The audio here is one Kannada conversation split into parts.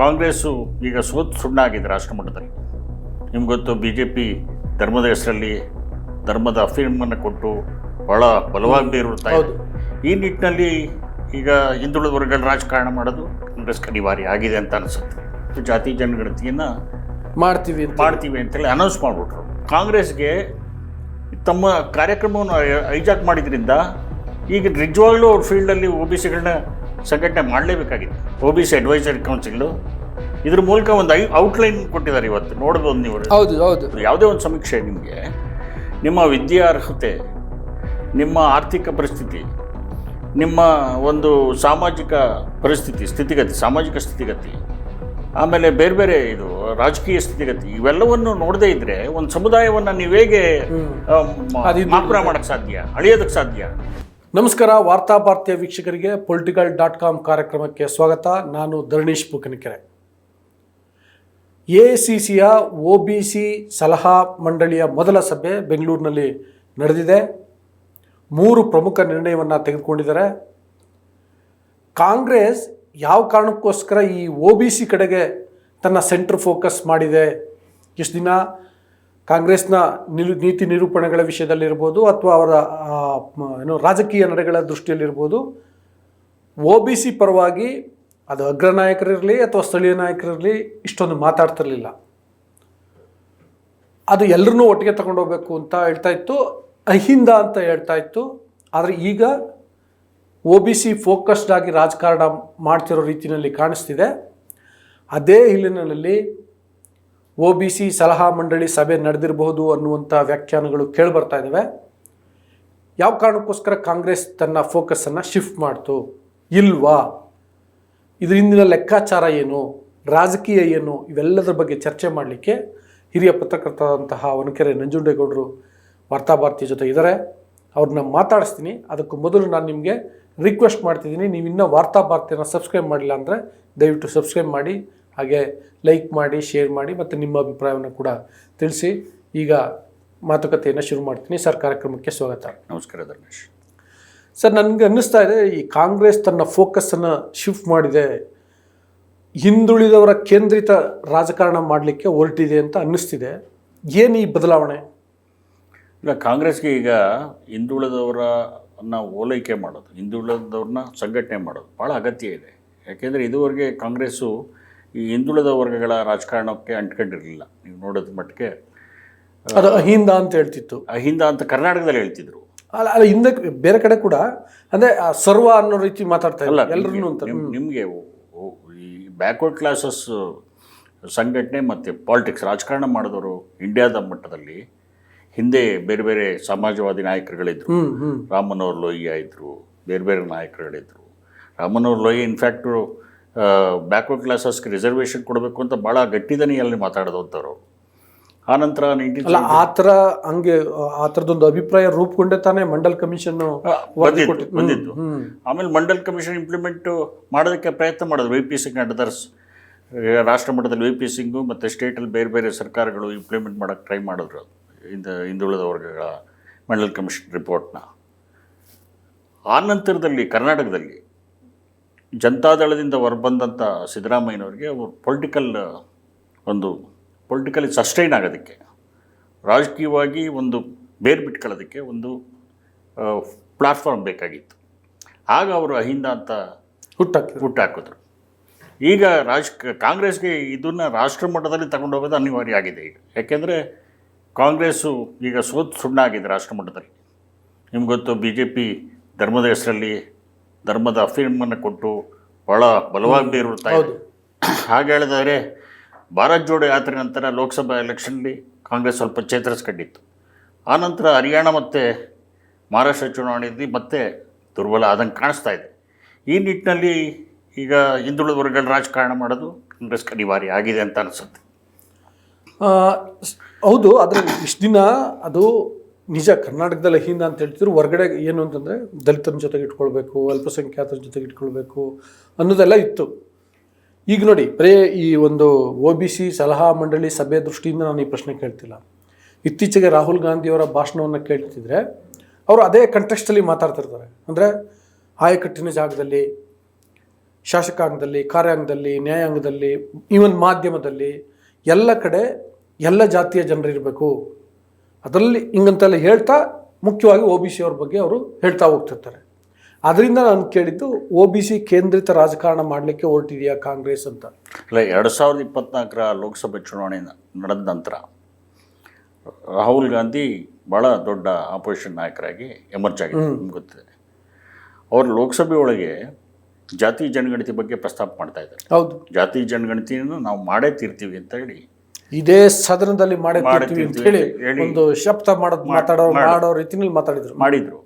ಕಾಂಗ್ರೆಸ್ಸು ಈಗ ಸೋತ್ ಸುಣ್ಣಾಗಿದೆ ರಾಷ್ಟ್ರ ಮಟ್ಟದಲ್ಲಿ ನಿಮ್ಗೆ ಗೊತ್ತು ಬಿ ಜೆ ಪಿ ಧರ್ಮದ ಹೆಸರಲ್ಲಿ ಧರ್ಮದ ಅಫೀಮನ್ನು ಕೊಟ್ಟು ಭಾಳ ಬಲವಾಗಿ ಬೇರೂರ್ತಾ ಇದೆ. ಈ ನಿಟ್ಟಿನಲ್ಲಿ ಈಗ ಹಿಂದುಳಿದ ವರ್ಗಗಳ ರಾಜಕಾರಣ ಮಾಡೋದು ಕಾಂಗ್ರೆಸ್ ಅನಿವಾರ್ಯ ಆಗಿದೆ ಅಂತ ಅನಿಸುತ್ತೆ. ಜಾತಿ ಜನಗಣತಿಯನ್ನು ಮಾಡ್ತೀವಿ ಅಂತ. ಮಾಡ್ತೀವಿ ಅಂತೇಳಿ ಅನೌನ್ಸ್ ಮಾಡಿಬಿಟ್ರು. ಕಾಂಗ್ರೆಸ್ಗೆ ತಮ್ಮ ಕಾರ್ಯಕ್ರಮವನ್ನು ಐಜಾಕ್ ಮಾಡಿದ್ರಿಂದ ಈಗ ನಿಜವಾಗ್ಲೂ ಅವ್ರ ಫೀಲ್ಡಲ್ಲಿ ಒ ಬಿ ಸಿಗಳನ್ನ ಸಂಘಟನೆ ಮಾಡಲೇಬೇಕಾಗಿತ್ತು O B C advisory council ಇದ್ರ ಮೂಲಕ ಒಂದು ಐ ಔಟ್ಲೈನ್ ಕೊಟ್ಟಿದ್ದಾರೆ ಇವತ್ತು. ನೋಡ್ಬೋದು ನೀವು. ಹೌದು ಹೌದು. ಯಾವುದೇ ಒಂದು ಸಮೀಕ್ಷೆ ನಿಮಗೆ. ನಿಮ್ಮ ವಿದ್ಯಾರ್ಹತೆ ನಿಮ್ಮ ಆರ್ಥಿಕ ಪರಿಸ್ಥಿತಿ ನಿಮ್ಮ ಒಂದು ಸಾಮಾಜಿಕ ಪರಿಸ್ಥಿತಿ ಸ್ಥಿತಿಗತಿ ಸಾಮಾಜಿಕ ಸ್ಥಿತಿಗತಿ ಆಮೇಲೆ ಬೇರೆ ಬೇರೆ ಇದು ರಾಜಕೀಯ ಸ್ಥಿತಿಗತಿ ಇವೆಲ್ಲವನ್ನು ನೋಡದೇ ಇದ್ರೆ ಒಂದು ಸಮುದಾಯವನ್ನು ನೀವು ಹೇಗೆ ಮಾಪನ ಮಾಡೋಕ್ಕೆ ಸಾಧ್ಯ ಅಳಿಯೋದಕ್ಕೆ ಸಾಧ್ಯ? ನಮಸ್ಕಾರ, ವಾರ್ತಾ ಭಾರತೀಯ ವೀಕ್ಷಕರಿಗೆ, ಪೊಲಿಟಿಕಲ್ ಡಾಟ್ ಕಾಮ್ ಕಾರ್ಯಕ್ರಮಕ್ಕೆ ಸ್ವಾಗತ. ನಾನು ಧರಣೀಶ್ ಬುಕನಕೆರೆ ಎ ಸಿ ಸಿಯ ಒ ಬಿ ಸಿ ಸಲಹಾ ಮಂಡಳಿಯ ಮೊದಲ ಸಭೆ ಬೆಂಗಳೂರಿನಲ್ಲಿ ನಡೆದಿದೆ. ಮೂರು ಪ್ರಮುಖ ನಿರ್ಣಯವನ್ನು ತೆಗೆದುಕೊಂಡಿದ್ದಾರೆ. ಕಾಂಗ್ರೆಸ್ ಯಾವ ಕಾರಣಕ್ಕೋಸ್ಕರ ಈ ಒ ಬಿ ಸಿ ಕಡೆಗೆ ತನ್ನ ಸೆಂಟ್ರ್ ಫೋಕಸ್ ಮಾಡಿದೆ? ಇಷ್ಟು ದಿನ ಕಾಂಗ್ರೆಸ್ನ ನಿಲು, ನೀತಿ ನಿರೂಪಣೆಗಳ ವಿಷಯದಲ್ಲಿರ್ಬೋದು ಅಥವಾ ಅವರ ಏನು ರಾಜಕೀಯ ನಡೆಗಳ ದೃಷ್ಟಿಯಲ್ಲಿರ್ಬೋದು, ಒ ಬಿ ಸಿ ಪರವಾಗಿ ಅದು ಅಗ್ರ ನಾಯಕರಿರಲಿ ಅಥವಾ ಸ್ಥಳೀಯ ನಾಯಕರಿರಲಿ ಇಷ್ಟೊಂದು ಮಾತಾಡ್ತಿರಲಿಲ್ಲ. ಅದು ಎಲ್ಲರನ್ನೂ ಒಟ್ಟಿಗೆ ತಗೊಂಡೋಗ್ಬೇಕು ಅಂತ ಹೇಳ್ತಾ ಇತ್ತು. ಅಹಿಂದ ಅಂತ ಹೇಳ್ತಾ ಇತ್ತು. ಆದರೆ ಈಗ ಒ ಬಿ ಸಿ ಫೋಕಸ್ಡ್ ಆಗಿ ರಾಜಕಾರಣ ಮಾಡ್ತಿರೋ ರೀತಿಯಲ್ಲಿ ಕಾಣಿಸ್ತಿದೆ. ಅದೇ ಹಿನ್ನೆಲೆಯಲ್ಲಿ ಒ ಬಿ ಸಿ ಸಲಹಾ ಮಂಡಳಿ ಸಭೆ ನಡೆದಿರಬಹುದು ಅನ್ನುವಂಥ ವ್ಯಾಖ್ಯಾನಗಳು ಕೇಳಿಬರ್ತಾ ಇದ್ದಾವೆ ಯಾವ ಕಾರಣಕ್ಕೋಸ್ಕರ ಕಾಂಗ್ರೆಸ್ ತನ್ನ ಫೋಕಸನ್ನು ಶಿಫ್ಟ್ ಮಾಡ್ತು? ಇಲ್ವಾ? ಇದರಿಂದಿನ ಲೆಕ್ಕಾಚಾರ ಏನು? ರಾಜಕೀಯ ಏನು? ಇವೆಲ್ಲದರ ಬಗ್ಗೆ ಚರ್ಚೆ ಮಾಡಲಿಕ್ಕೆ ಹಿರಿಯ ಪತ್ರಕರ್ತರಾದಂತಹ ವನಕೆರೆ ನಂಜುಂಡೇಗೌಡರು ವಾರ್ತಾಭಾರತಿ ಜೊತೆ ಇದ್ದಾರೆ ಅವ್ರನ್ನ ಮಾತಾಡಿಸ್ತೀನಿ. ಅದಕ್ಕೂ ಮೊದಲು ನಾನು ನಿಮಗೆ ರಿಕ್ವೆಸ್ಟ್ ಮಾಡ್ತಿದ್ದೀನಿ. ನೀವು ಇನ್ನೂ ವಾರ್ತಾಭಾರತಿಯನ್ನು ಸಬ್ಸ್ಕ್ರೈಬ್ ಮಾಡಿಲ್ಲ ಅಂದರೆ ದಯವಿಟ್ಟು ಸಬ್ಸ್ಕ್ರೈಬ್ ಮಾಡಿ. ಹಾಗೆ ಲೈಕ್ ಮಾಡಿ ಶೇರ್ ಮಾಡಿ ಮತ್ತು ನಿಮ್ಮ ಅಭಿಪ್ರಾಯವನ್ನು ಕೂಡ ತಿಳಿಸಿ. ಈಗ ಮಾತುಕತೆಯನ್ನು ಶುರು ಮಾಡ್ತೀನಿ. ಸರ್ ಕಾರ್ಯಕ್ರಮಕ್ಕೆ ಸ್ವಾಗತ. ನಮಸ್ಕಾರ ಧರ್ಮೇಶ್. ಸರ್ ನನಗೆ ಅನ್ನಿಸ್ತಾ ಇದೆ ಈ ಕಾಂಗ್ರೆಸ್ ತನ್ನ ಫೋಕಸನ್ನು ಶಿಫ್ಟ್ ಮಾಡಿದೆ. ಹಿಂದುಳಿದವರ ಕೇಂದ್ರಿತ ರಾಜಕಾರಣ ಮಾಡಲಿಕ್ಕೆ ಹೊರಟಿದೆ ಅಂತ ಅನ್ನಿಸ್ತಿದೆ. ಏನು ಈ ಬದಲಾವಣೆ? ಇಲ್ಲ ಕಾಂಗ್ರೆಸ್ಗೆ ಈಗ ಹಿಂದುಳಿದವರನ್ನ ಓಲೈಕೆ ಮಾಡೋದು ಹಿಂದುಳಿದವ್ರನ್ನ ಸಂಘಟನೆ ಮಾಡೋದು ಭಾಳ ಅಗತ್ಯ ಇದೆ. ಯಾಕೆಂದರೆ ಇದುವರೆಗೆ ಕಾಂಗ್ರೆಸ್ಸು ಈ ಹಿಂದುಳಿದ ವರ್ಗಗಳ ರಾಜಕಾರಣಕ್ಕೆ ಅಂಟ್ಕೊಂಡಿರಲಿಲ್ಲ. ನೀವು ನೋಡೋದ ಮಟ್ಟಿಗೆ ಅದು ಅಹಿಂದ ಅಂತ ಹೇಳ್ತಿತ್ತು. ಅಹಿಂದ ಅಂತ ಕರ್ನಾಟಕದಲ್ಲಿ ಹೇಳ್ತಿದ್ರು. ಅಲ್ಲ ಅಲ್ಲ ಹಿಂದೆ ಬೇರೆ ಕಡೆ ಕೂಡ ಅಂದರೆ ಸರ್ವ ಅನ್ನೋ ರೀತಿ ಮಾತಾಡ್ತಾ ಇಲ್ಲ ಎಲ್ಲರೂ ಅಂತ. ನಿಮಗೆ ಈ ಬ್ಯಾಕ್ವರ್ಡ್ ಕ್ಲಾಸಸ್ ಸಂಘಟನೆ ಮತ್ತು ಪಾಲಿಟಿಕ್ಸ್ ರಾಜಕಾರಣ ಮಾಡಿದವರು ಇಂಡಿಯಾದ ಮಟ್ಟದಲ್ಲಿ ಹಿಂದೆ ಬೇರೆ ಬೇರೆ ಸಮಾಜವಾದಿ ನಾಯಕರುಗಳಿದ್ರು. ರಾಮನವ್ರ ಲೋಹಿಯ ಇದ್ದರು ಬೇರೆ ಬೇರೆ ನಾಯಕರುಗಳಿದ್ದರು ರಾಮನವ್ರ ಲೋಹಿ ಇನ್ಫ್ಯಾಕ್ಟು ಬ್ಯಾಕ್ವರ್ಡ್ ಕ್ಲಾಸಸ್ಗೆ ರಿಸರ್ವೇಷನ್ ಕೊಡಬೇಕು ಅಂತ ಭಾಳ ಗಟ್ಟಿದನಿಯಲ್ಲಿ ಮಾತಾಡಿದಂಥವ್ರು. ಆನಂತರ ಅಲ್ಲ ಆ ಥರ ಹಂಗೆ ಆ ಥರದೊಂದು ಅಭಿಪ್ರಾಯ ರೂಪುಗೊಂಡೆ ತಾನೇ ಮಂಡಲ್ ಕಮಿಷನ್ ಬಂದಿತ್ತು ಆಮೇಲೆ ಮಂಡಲ್ ಕಮಿಷನ್ ಇಂಪ್ಲಿಮೆಂಟ್ ಮಾಡೋದಕ್ಕೆ ಪ್ರಯತ್ನ ಮಾಡಿದ್ರು V P Singh and others ರಾಷ್ಟ್ರ ಮಟ್ಟದಲ್ಲಿ ವಿ ಪಿ ಸಿಂಗು ಮತ್ತು ಸ್ಟೇಟಲ್ಲಿ ಬೇರೆ ಬೇರೆ ಸರ್ಕಾರಗಳು ಇಂಪ್ಲಿಮೆಂಟ್ ಮಾಡೋಕ್ಕೆ ಟ್ರೈ ಮಾಡಿದ್ರು. ಇಂದ ಹಿಂದುಳಿದ ವರ್ಗಗಳ ಮಂಡಲ್ ಕಮಿಷನ್ ರಿಪೋರ್ಟ್ನ ಆ ನಂತರದಲ್ಲಿ ಕರ್ನಾಟಕದಲ್ಲಿ ಜನತಾದಳದಿಂದ ಹೊರಬಂದಂಥ ಸಿದ್ದರಾಮಯ್ಯನವ್ರಿಗೆ ಅವರು ಪೊಲಿಟಿಕಲ್ ಒಂದು ಪೊಲಿಟಿಕಲಿ ಸಸ್ಟೈನ್ ಆಗೋದಕ್ಕೆ ರಾಜಕೀಯವಾಗಿ ಒಂದು ಬೇರು ಬಿಟ್ಕೊಳ್ಳೋದಕ್ಕೆ ಒಂದು ಪ್ಲಾಟ್ಫಾರ್ಮ್ ಬೇಕಾಗಿತ್ತು. ಆಗ ಅವರು ಅಹಿಂದ ಅಂತ ಹುಟ್ಟಾಕಿ ಹುಟ್ಟಾಕಿದ್ರು. ಈಗ ರಾಜ್ ಕಾಂಗ್ರೆಸ್ಗೆ ಇದನ್ನು ರಾಷ್ಟ್ರ ಮಟ್ಟದಲ್ಲಿ ತಗೊಂಡು ಹೋಗೋದು ಅನಿವಾರ್ಯ ಆಗಿದೆ ಈಗ. ಯಾಕೆಂದರೆ ಕಾಂಗ್ರೆಸ್ಸು ಈಗ ಸೋತ್ ಸುಣ್ಣಾಗಿದೆ ರಾಷ್ಟ್ರ ಮಟ್ಟದಲ್ಲಿ. ನಿಮ್ಗೆ ಗೊತ್ತು ಬಿ ಜೆ ಪಿ ಧರ್ಮದ ಹೆಸರಲ್ಲಿ ಧರ್ಮದ ಅಫೀಮನ್ನು ಕೊಟ್ಟು ಭಾಳ ಬಲವಾಗಿ ಬೇರೂರ್ತಾ ಇದೆ ಹೌದು. ಹಾಗೆ. ಹೇಳಿದರೆ ಭಾರತ್ ಜೋಡೋ ಯಾತ್ರೆ ನಂತರ ಲೋಕಸಭಾ ಎಲೆಕ್ಷನ್ಲಿ ಕಾಂಗ್ರೆಸ್ ಸ್ವಲ್ಪ ಚೇತರಿಸ್ಕೊಂಡಿತ್ತು. ಆನಂತರ ಹರಿಯಾಣ ಮತ್ತು ಮಹಾರಾಷ್ಟ್ರ ಚುನಾವಣೆಯಲ್ಲಿ ಮತ್ತೆ ದುರ್ಬಲ ಆದಂಗೆ ಕಾಣಿಸ್ತಾ ಇದೆ. ಈ ನಿಟ್ಟಿನಲ್ಲಿ ಈಗ ಹಿಂದುಳಿದ ವರ್ಗಗಳ ರಾಜಕಾರಣ ಮಾಡೋದು ಕಾಂಗ್ರೆಸ್ ಅನಿವಾರ್ಯ ಆಗಿದೆ ಅಂತ ಅನಿಸುತ್ತೆ. ಹೌದು ಆದರೆ ಇಷ್ಟು ದಿನ ಅದು ನಿಜ ಕರ್ನಾಟಕದಲ್ಲಿ ಹಿಂದೆ ಅಂತ ಹೇಳ್ತಿದ್ರು, ಹೊರಗಡೆ ಏನು ಅಂತಂದರೆ ದಲಿತರ ಜೊತೆಗೆ ಇಟ್ಕೊಳ್ಬೇಕು ಅಲ್ಪಸಂಖ್ಯಾತರ ಜೊತೆಗೆ ಇಟ್ಕೊಳ್ಬೇಕು ಅನ್ನೋದೆಲ್ಲ ಇತ್ತು. ಈಗ ನೋಡಿ, ಬರೀ ಈ ಒಂದು ಒ ಬಿ ಸಿ ಸಲಹಾ ಮಂಡಳಿ ಸಭೆ ದೃಷ್ಟಿಯಿಂದ ನಾನು ಈ ಪ್ರಶ್ನೆ ಕೇಳ್ತಿಲ್ಲ. ಇತ್ತೀಚೆಗೆ ರಾಹುಲ್ ಗಾಂಧಿಯವರ ಭಾಷಣವನ್ನು ಕೇಳ್ತಿದ್ರೆ ಅವರು ಅದೇ ಕಂಟೆಕ್ಸ್ಟಲ್ಲಿ ಮಾತಾಡ್ತಿರ್ತಾರೆ ಅಂದರೆ ಆಯಕಟ್ಟಿನ ಜಾಗದಲ್ಲಿ, ಶಾಸಕಾಂಗದಲ್ಲಿ, ಕಾರ್ಯಾಂಗದಲ್ಲಿ, ನ್ಯಾಯಾಂಗದಲ್ಲಿ ಈವನ್ ಮಾಧ್ಯಮದಲ್ಲಿ ಎಲ್ಲ ಕಡೆ ಎಲ್ಲ ಜಾತಿಯ ಜನರಿರಬೇಕು. ಅದರಲ್ಲಿ ಹಿಂಗಂತೆಲ್ಲ ಹೇಳ್ತಾ ಮುಖ್ಯವಾಗಿ ಒ ಬಿ ಸಿ ಅವ್ರ ಬಗ್ಗೆ ಅವರು ಹೇಳ್ತಾ ಹೋಗ್ತಿರ್ತಾರೆ. ಅದರಿಂದ ನಾನು ಕೇಳಿದ್ದು ಒ ಬಿ ಸಿ ಕೇಂದ್ರಿತ ರಾಜಕಾರಣ ಮಾಡಲಿಕ್ಕೆ ಹೊರಟಿದೆಯಾ ಕಾಂಗ್ರೆಸ್ ಅಂತ? ಇಲ್ಲ ಎರಡು ಸಾವಿರದ ಇಪ್ಪತ್ನಾಲ್ಕರ ಲೋಕಸಭೆ ಚುನಾವಣೆ ನಡೆದ ನಂತರ ರಾಹುಲ್ ಗಾಂಧಿ ಭಾಳ ದೊಡ್ಡ ಆಪೋಸಿಷನ್ ನಾಯಕರಾಗಿ ಎಮರ್ಜ್ ಆಗಿದೆ ನಿಮ್ಗೆ ಗೊತ್ತಿದೆ. ಅವರು ಲೋಕಸಭೆ ಒಳಗೆ ಜಾತಿ ಜನಗಣತಿ ಬಗ್ಗೆ ಪ್ರಸ್ತಾಪ ಮಾಡ್ತಾ ಇದ್ದಾರೆ. ಹೌದು. ಜಾತಿ ಜನಗಣತಿಯನ್ನು ನಾವು ಮಾಡೇ ತೀರ್ತೀವಿ ಅಂತ ಹೇಳಿ ಇದೇ ಸದನದಲ್ಲಿ ಮಾಡಿರ್ತೀವಿ ಮಾಡೇ ಅಂತ ಹೇಳಿ ಒಂದು ಶಬ್ದ ಮಾಡೋದು ಮಾತಾಡೋ ಮಾಡೋ ರೀತಿನಲ್ಲಿ ಮಾತಾಡಿದ್ರು. ಮಾಡಿದ್ರು.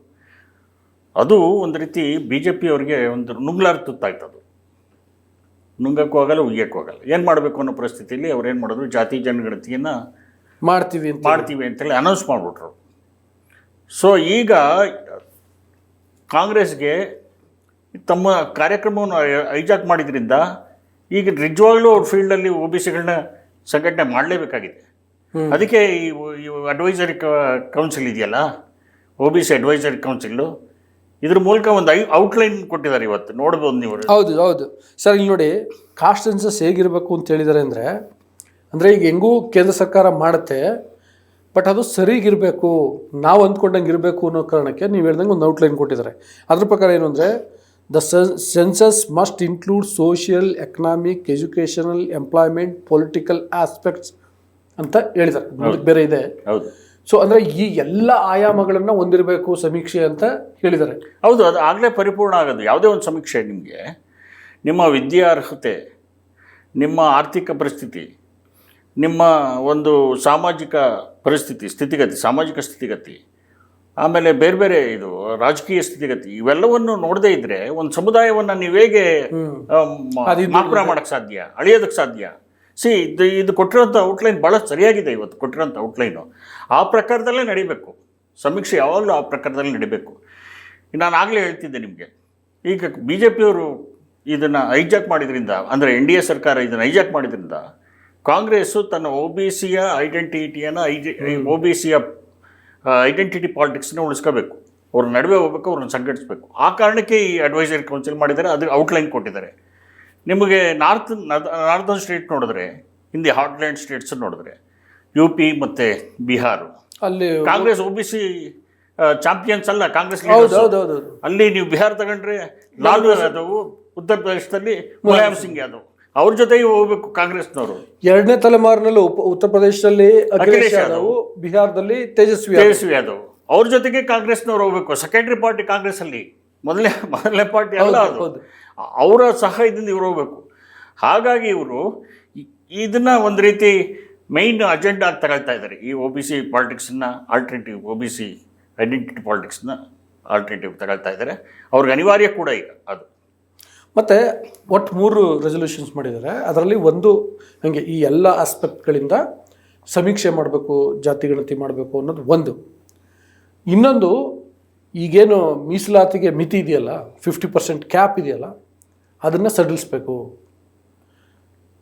ಅದು ಒಂದು ರೀತಿ ಬಿ ಜೆ ಪಿಯವರಿಗೆ ಒಂದು ನುಂಗ್ಲಾರ ತುತ್ತಾಯ್ತದು. ನುಂಗಕ್ಕೂ ಆಗಲ್ಲ ಉಯ್ಯಕ್ಕೂ ಆಗಲ್ಲ. ಏನು ಮಾಡಬೇಕು ಅನ್ನೋ ಪರಿಸ್ಥಿತಿಯಲ್ಲಿ ಅವ್ರು ಏನು ಮಾಡಿದ್ರು? ಜಾತಿ ಜನಗಣತಿಯನ್ನು ಮಾಡ್ತೀವಿ ಅಂತ ಮಾಡ್ತೀವಿ ಅಂತೇಳಿ ಅನೌನ್ಸ್ ಮಾಡಿಬಿಟ್ರು. ಸೊ ಈಗ ಕಾಂಗ್ರೆಸ್ಗೆ ತಮ್ಮ ಕಾರ್ಯಕ್ರಮವನ್ನು ಐಜಾಕ್ ಮಾಡಿದ್ರಿಂದ ಈಗ ನಿಜವಾಗ್ಲೂ ಅವ್ರ ಫೀಲ್ಡಲ್ಲಿ ಒ ಬಿ ಸಿಗಳನ್ನ ಸಂಘಟನೆ ಮಾಡಲೇಬೇಕಾಗಿದೆ. ಅದಕ್ಕೆ ಈ ಅಡ್ವೈಸರಿ ಕೌನ್ಸಿಲ್ ಇದೆಯಲ್ಲ? O B C advisory council ಇದ್ರ ಮೂಲಕ ಒಂದು ಐ ಔಟ್ಲೈನ್ ಕೊಟ್ಟಿದ್ದಾರೆ ಇವತ್ತು. ನೋಡ್ಬೋದು ನೀವು. ಹೌದು ಹೌದು. ಸರ್ ಇಲ್ಲಿ ನೋಡಿ ಕಾಸ್ಟ್ ಸೆನ್ಸಸ್ ಹೇಗಿರಬೇಕು ಅಂತ ಹೇಳಿದ್ದಾರೆ ಅಂದರೆ ಅಂದರೆ ಈಗ ಹೆಂಗೂ ಕೇಂದ್ರ ಸರ್ಕಾರ ಮಾಡುತ್ತೆ ಬಟ್ ಅದು ಸರಿಗಿರಬೇಕು ನಾವು ಅಂದ್ಕೊಂಡಂಗೆ ಇರಬೇಕು ಅನ್ನೋ ಕಾರಣಕ್ಕೆ ನೀವು ಹೇಳ್ದಂಗೆ ಒಂದು ಔಟ್ಲೈನ್ ಕೊಟ್ಟಿದ್ದಾರೆ. ಅದ್ರ ಪ್ರಕಾರ ಏನು ಅಂದರೆ the census must include social, economic educational employment, political aspects ಅಂತ ಹೇಳಿದ್ದಾರೆ. ಮುಂದಕ್ಕೆ ಬೇರೆ ಇದೆ. ಹೌದು. ಸೊ ಅಂದರೆ ಈ ಎಲ್ಲ ಆಯಾಮಗಳನ್ನು ಹೊಂದಿರಬೇಕು ಸಮೀಕ್ಷೆ ಅಂತ ಹೇಳಿದ್ದಾರೆ. ಹೌದು ಅದು ಆಗಲೇ ಪರಿಪೂರ್ಣ ಆಗೋದು. ಯಾವುದೇ ಒಂದು ಸಮೀಕ್ಷೆ ನಿಮಗೆ ನಿಮ್ಮ ವಿದ್ಯಾರ್ಹತೆ ನಿಮ್ಮ ಆರ್ಥಿಕ ಪರಿಸ್ಥಿತಿ ನಿಮ್ಮ ಒಂದು ಸಾಮಾಜಿಕ ಪರಿಸ್ಥಿತಿ ಸ್ಥಿತಿಗತಿ ಸಾಮಾಜಿಕ ಸ್ಥಿತಿಗತಿ ಆಮೇಲೆ ಬೇರೆ ಬೇರೆ ಇದು ರಾಜಕೀಯ ಸ್ಥಿತಿಗತಿ ಇವೆಲ್ಲವನ್ನು ನೋಡದೇ ಇದ್ರೆ ಒಂದು ಸಮುದಾಯವನ್ನು ನೀವು ಹೇಗೆ ಮಾಪನ ಮಾಡಕ್ಕೆ ಸಾಧ್ಯ ಅಳಿಯೋದಕ್ಕೆ ಸಾಧ್ಯ? ಸಿ ಇದು ಇದು ಕೊಟ್ಟಿರೋಂಥ ಔಟ್ಲೈನ್ ಭಾಳ ಸರಿಯಾಗಿದೆ ಇವತ್ತು ಕೊಟ್ಟಿರೋಂಥ ಔಟ್ಲೈನು ಆ ಪ್ರಕಾರದಲ್ಲೇ ನಡಿಬೇಕು. ಸಮೀಕ್ಷೆ ಯಾವಾಗಲೂ ಆ ಪ್ರಕಾರದಲ್ಲಿ ನಡಿಬೇಕು. ನಾನು ಆಗಲೇ ಹೇಳ್ತಿದ್ದೆ ನಿಮಗೆ. ಈಗ ಬಿ ಜೆ ಪಿಯವರು ಇದನ್ನು ಹೈಜಾಕ್ ಮಾಡಿದ್ರಿಂದ ಅಂದರೆ ಎನ್ ಡಿ ಎ ಸರ್ಕಾರ ಇದನ್ನು ಹೈಜಾಕ್ ಮಾಡಿದ್ರಿಂದ ಕಾಂಗ್ರೆಸ್ಸು ತನ್ನ ಒ ಬಿ ಸಿಯ ಐಡೆಂಟಿಟಿಯನ್ನು ಐಡಿ ಒ ಬಿ ಸಿಯ ಐಡೆಂಟಿಟಿ ಪಾಲಿಟಿಕ್ಸ್ನ ಉಳಿಸ್ಕೋಬೇಕು. ಅವ್ರ ನಡುವೆ ಹೋಗ್ಬೇಕು ಅವ್ರನ್ನ ಸಂಘಟಿಸಬೇಕು. ಆ ಕಾರಣಕ್ಕೆ ಈ ಅಡ್ವೈಸರಿ ಕೌನ್ಸಿಲ್ ಮಾಡಿದ್ದಾರೆ ಅದಕ್ಕೆ ಔಟ್ಲೈನ್ ಕೊಟ್ಟಿದ್ದಾರೆ. ನಿಮಗೆ ನಾರ್ತ್ ನಾರ್ದನ್ ಸ್ಟೇಟ್ ನೋಡಿದ್ರೆ ಹಿಂದಿ ಹಾಟ್ಲ್ಯಾಂಡ್ ಸ್ಟೇಟ್ಸ್ ನೋಡಿದ್ರೆ ಯು ಪಿ ಮತ್ತು ಬಿಹಾರು ಅಲ್ಲಿ Congress O B C champions ಅಲ್ಲ ಕಾಂಗ್ರೆಸ್ ಅಲ್ಲಿ ನೀವು ಬಿಹಾರ ತಗೊಂಡ್ರೆ ಲಾಲ್ ಯಾದವ್ ಉತ್ತರ ಪ್ರದೇಶದಲ್ಲಿ ಮುಲಾಯಂ ಸಿಂಗ್ ಯಾದವ್. ಅವ್ರ ಜೊತೆಗೆ ಹೋಗ್ಬೇಕು ಕಾಂಗ್ರೆಸ್ನವರು. ಎರಡನೇ ತಲೆಮಾರಿನಲ್ಲೂ ಉಪ ಉತ್ತರ ಪ್ರದೇಶದಲ್ಲಿ ಅಖಿಲೇಶ್ ಯಾದವ್ ಬಿಹಾರದಲ್ಲಿ ತೇಜಸ್ವಿ ತೇಜಸ್ವಿ ಯಾದವ್. ಅವ್ರ ಜೊತೆಗೆ ಕಾಂಗ್ರೆಸ್ನವ್ರು ಹೋಗ್ಬೇಕು. ಸೆಕೆಂಡ್ರಿ ಪಾರ್ಟಿ ಕಾಂಗ್ರೆಸ್ ಅಲ್ಲಿ ಮೊದಲನೇ ಮೊದಲನೇ ಪಾರ್ಟಿ ಅಲ್ಲ ಅದು. ಅವರ ಸಹಾಯದಿಂದ ಇವ್ರು ಹೋಗ್ಬೇಕು. ಹಾಗಾಗಿ ಇವರು ಇದನ್ನ ಒಂದು ರೀತಿ ಮೈನ್ ಅಜೆಂಡಾ ಆಗಿ ತಗೊಳ್ತಾ ಇದ್ದಾರೆ ಈ O B C ಪಾಲಿಟಿಕ್ಸ್ನ alternative O B C identity ಪಾಲಿಟಿಕ್ಸ್ನ alternative ತಗೊಳ್ತಾ ಇದ್ದಾರೆ ಅವ್ರಿಗೆ ಅನಿವಾರ್ಯ ಕೂಡ ಈಗ ಅದು. ಮತ್ತೆ ಒಟ್ಟು ಮೂರು ರೆಸೊಲ್ಯೂಷನ್ಸ್ ಮಾಡಿದ್ದಾರೆ. ಅದರಲ್ಲಿ ಒಂದು ಹಾಗೆ ಈ ಎಲ್ಲ ಆಸ್ಪೆಕ್ಟ್ಗಳಿಂದ ಸಮೀಕ್ಷೆ ಮಾಡಬೇಕು, ಜಾತಿ ಗಣತಿ ಮಾಡಬೇಕು ಅನ್ನೋದು ಒಂದು. ಇನ್ನೊಂದು, ಈಗೇನು ಮೀಸಲಾತಿಗೆ ಮಿತಿ ಇದೆಯಲ್ಲ ಫಿಫ್ಟಿ ಪರ್ಸೆಂಟ್ ಕ್ಯಾಪ್ ಇದೆಯಲ್ಲ, ಅದನ್ನು ಸಡಿಲಿಸ್ಬೇಕು.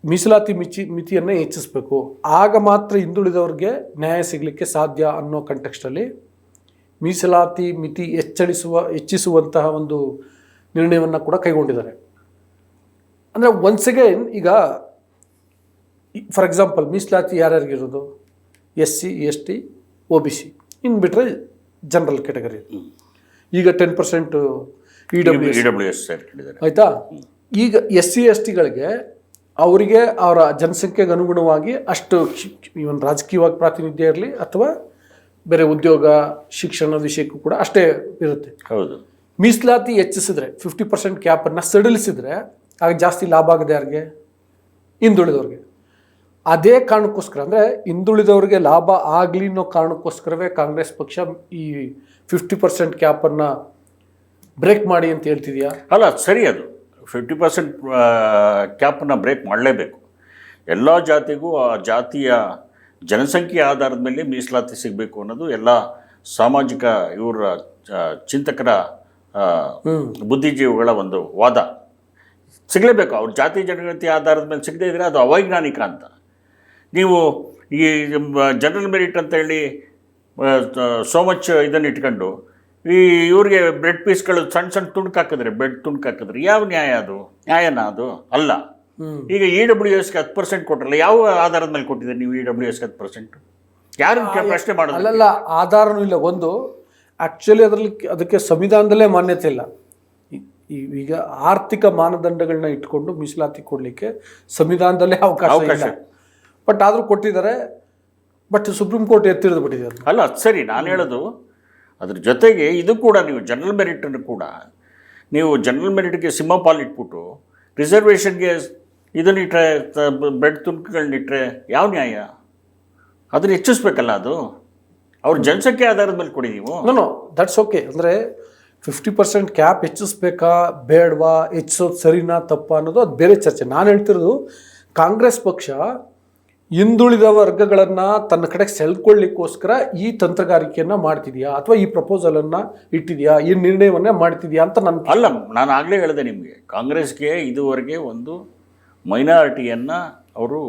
ಮೀಸಲಾತಿ ಮಿಚಿ, ಮಿತಿಯನ್ನು ಹೆಚ್ಚಿಸಬೇಕು. ಆಗ ಮಾತ್ರ ಹಿಂದುಳಿದವ್ರಿಗೆ ನ್ಯಾಯ ಸಿಗಲಿಕ್ಕೆ ಸಾಧ್ಯ ಅನ್ನೋ ಕಂಟೆಕ್ಸ್ಟಲ್ಲಿ ಮೀಸಲಾತಿ, ಮಿತಿ ಹೆಚ್ಚಳಿಸುವ, ಹೆಚ್ಚಿಸುವಂತಹ ಒಂದು ನಿರ್ಣಯವನ್ನು ಕೂಡ ಕೈಗೊಂಡಿದ್ದಾರೆ. ಅಂದರೆ ಒನ್ಸ್ ಅಗೇನ್ ಈಗ ಫಾರ್ ಎಕ್ಸಾಂಪಲ್ ಮೀಸಲಾತಿ ಯಾರ್ಯಾರಿಗಿರೋದು? S C S T O B C. ಇನ್ನು ಬಿಟ್ಟರೆ ಜನರಲ್ ಕ್ಯಾಟಗರಿ ಈಗ ten percent E W E W S ಆಯಿತಾ? ಈಗ ಎಸ್ ಸಿ ಎಸ್ ಟಿಗಳಿಗೆ ಅವರಿಗೆ ಅವರ ಜನಸಂಖ್ಯೆಗೆ ಅನುಗುಣವಾಗಿ ಅಷ್ಟು ಇವನ್ ರಾಜಕೀಯವಾಗಿ ಪ್ರಾತಿನಿಧ್ಯ ಇರಲಿ ಅಥವಾ ಬೇರೆ ಉದ್ಯೋಗ ಶಿಕ್ಷಣ ವಿಷಯಕ್ಕೂ ಕೂಡ ಅಷ್ಟೇ ಇರುತ್ತೆ. ಹೌದು. ಮೀಸಲಾತಿ ಹೆಚ್ಚಿಸಿದ್ರೆ ಫಿಫ್ಟಿ ಪರ್ಸೆಂಟ್ ಕ್ಯಾಪನ್ನು ಸಡಿಲಿಸಿದ್ರೆ ಆಗ ಜಾಸ್ತಿ ಲಾಭ ಆಗಿದೆ ಯಾರಿಗೆ? ಹಿಂದುಳಿದವ್ರಿಗೆ. ಅದೇ ಕಾರಣಕ್ಕೋಸ್ಕರ ಅಂದರೆ ಹಿಂದುಳಿದವ್ರಿಗೆ ಲಾಭ ಆಗಲಿ ಅನ್ನೋ ಕಾರಣಕ್ಕೋಸ್ಕರವೇ ಕಾಂಗ್ರೆಸ್ ಪಕ್ಷ ಈ ಫಿಫ್ಟಿ ಪರ್ಸೆಂಟ್ ಕ್ಯಾಪನ್ನು ಬ್ರೇಕ್ ಮಾಡಿ ಅಂತ ಹೇಳ್ತಿದೆಯಾ? ಅಲ್ಲ ಸರಿ ಅದು. ಫಿಫ್ಟಿ ಪರ್ಸೆಂಟ್ ಕ್ಯಾಪನ್ನು ಬ್ರೇಕ್ ಮಾಡಲೇಬೇಕು. ಎಲ್ಲ ಜಾತಿಗೂ ಆ ಜಾತಿಯ ಜನಸಂಖ್ಯೆ ಆಧಾರದ ಮೇಲೆ ಮೀಸಲಾತಿ ಸಿಗಬೇಕು ಅನ್ನೋದು ಎಲ್ಲ ಸಾಮಾಜಿಕ ಇವರ ಚಿಂತಕರ ಬುದ್ಧಿಜೀವಿಗಳ ಒಂದು ವಾದ. ಸಿಗಲೇಬೇಕು. ಅವ್ರ ಜಾತಿ ಜನಗಣತಿ ಆಧಾರದ ಮೇಲೆ ಸಿಗದೇ ಇದ್ದರೆ ಅದು ಅವೈಜ್ಞಾನಿಕ ಅಂತ. ನೀವು ಈ ಜನರಲ್ ಮೆರಿಟ್ ಅಂತ ಹೇಳಿ ಸೋ ಮಚ್ ಇದನ್ನು ಇಟ್ಕೊಂಡು ಈ ಇವ್ರಿಗೆ ಬ್ರೆಡ್ ಪೀಸ್ಗಳು ಸಣ್ಣ ಸಣ್ಣ ತುಣುಕು ಹಾಕಿದ್ರೆ ಬ್ರೆಡ್ ತುಣುಕು ಹಾಕಿದ್ರೆ ಯಾವ ನ್ಯಾಯ ಅದು? ನ್ಯಾಯನ ಅದು? ಅಲ್ಲ. ಈಗ ಇ ಡಬ್ಲ್ಯೂ ಎಸ್ಗೆ ಹತ್ತು ಪರ್ಸೆಂಟ್ ಕೊಟ್ಟರಲ್ಲ ಯಾವ ಆಧಾರದ ಮೇಲೆ ಕೊಟ್ಟಿದ್ದೀರಿ ನೀವು ಇ ಡಬ್ಲ್ಯೂ ಎಸ್ಗೆ ಹತ್ತು ಪರ್ಸೆಂಟ್ ಯಾರು ಪ್ರಶ್ನೆ ಮಾಡೋದು ಅಲ್ಲಲ್ಲ ಆಧಾರನೂ ಇಲ್ಲ. ಒಂದು ಆ್ಯಕ್ಚುಲಿ ಅದರಲ್ಲಿ ಅದಕ್ಕೆ ಸಂವಿಧಾನದಲ್ಲೇ ಮಾನ್ಯತೆ ಇಲ್ಲ. ಈಗ ಆರ್ಥಿಕ ಮಾನದಂಡಗಳನ್ನ ಇಟ್ಕೊಂಡು ಮೀಸಲಾತಿ ಕೊಡಲಿಕ್ಕೆ ಸಂವಿಧಾನದಲ್ಲೇ ಅವಕಾಶ. ಇಲ್ಲ. ಬಟ್ ಆದರೂ ಕೊಟ್ಟಿದ್ದಾರೆ ಬಟ್ ಸುಪ್ರೀಂ ಕೋರ್ಟ್ ಎತ್ತಿರಿದು ಬಿಟ್ಟಿದೆ ಅಲ್ಲ ಅದ್ ಸರಿ ನಾನು ಹೇಳೋದು ಅದ್ರ ಜೊತೆಗೆ ಇದು ಕೂಡ ನೀವು ಜನರಲ್ ಮೆರಿಟನ್ನು ಕೂಡ ನೀವು ಜನರಲ್ ಮೆರಿಟ್ಗೆ ಸಿಂಹಪಾಲ್ ಇಟ್ಬಿಟ್ಟು ರಿಸರ್ವೇಷನ್ಗೆ ಇದನ್ನ ಇಟ್ಟರೆ ಬೆಡ್ ತುಣುಕುಗಳನ್ನಿಟ್ರೆ ಯಾವ ನ್ಯಾಯ? ಅದನ್ನ ಹೆಚ್ಚಿಸ್ಬೇಕಲ್ಲ ಅದು? ಅವ್ರ ಜನಸಂಖ್ಯೆ ಆಧಾರದ ಮೇಲೆ ಕೊಡಿ ನೀವು. ದಟ್ಸ್ ಓಕೆ ಅಂದರೆ ಫಿಫ್ಟಿ ಪರ್ಸೆಂಟ್ ಕ್ಯಾಪ್ ಹೆಚ್ಚಿಸ್ಬೇಕಾ ಬೇಡವಾ ಹೆಚ್ಚಿಸೋದು ಸರಿನಾ ತಪ್ಪ ಅನ್ನೋದು ಅದು ಬೇರೆ ಚರ್ಚೆ. ನಾನು ಹೇಳ್ತಿರೋದು ಕಾಂಗ್ರೆಸ್ ಪಕ್ಷ ಹಿಂದುಳಿದ ವರ್ಗಗಳನ್ನು ತನ್ನ ಕಡೆಗೆ ಸೆಳ್ಕೊಳ್ಳಿಕ್ಕೋಸ್ಕರ ಈ ತಂತ್ರಗಾರಿಕೆಯನ್ನು ಮಾಡ್ತಿದೆಯಾ? ಅಥವಾ ಈ ಪ್ರಪೋಸಲನ್ನು ಇಟ್ಟಿದೆಯಾ? ಈ ನಿರ್ಣಯವನ್ನೇ ಮಾಡ್ತಿದ್ಯಾ ಅಂತ ನನ್ನ ಅಲ್ಲ ನಾನು ಆಗಲೇ ಹೇಳಿದೆ ನಿಮಗೆ. ಕಾಂಗ್ರೆಸ್ಗೆ ಇದುವರೆಗೆ ಒಂದು ಮೈನಾರಿಟಿಯನ್ನು ಅವರು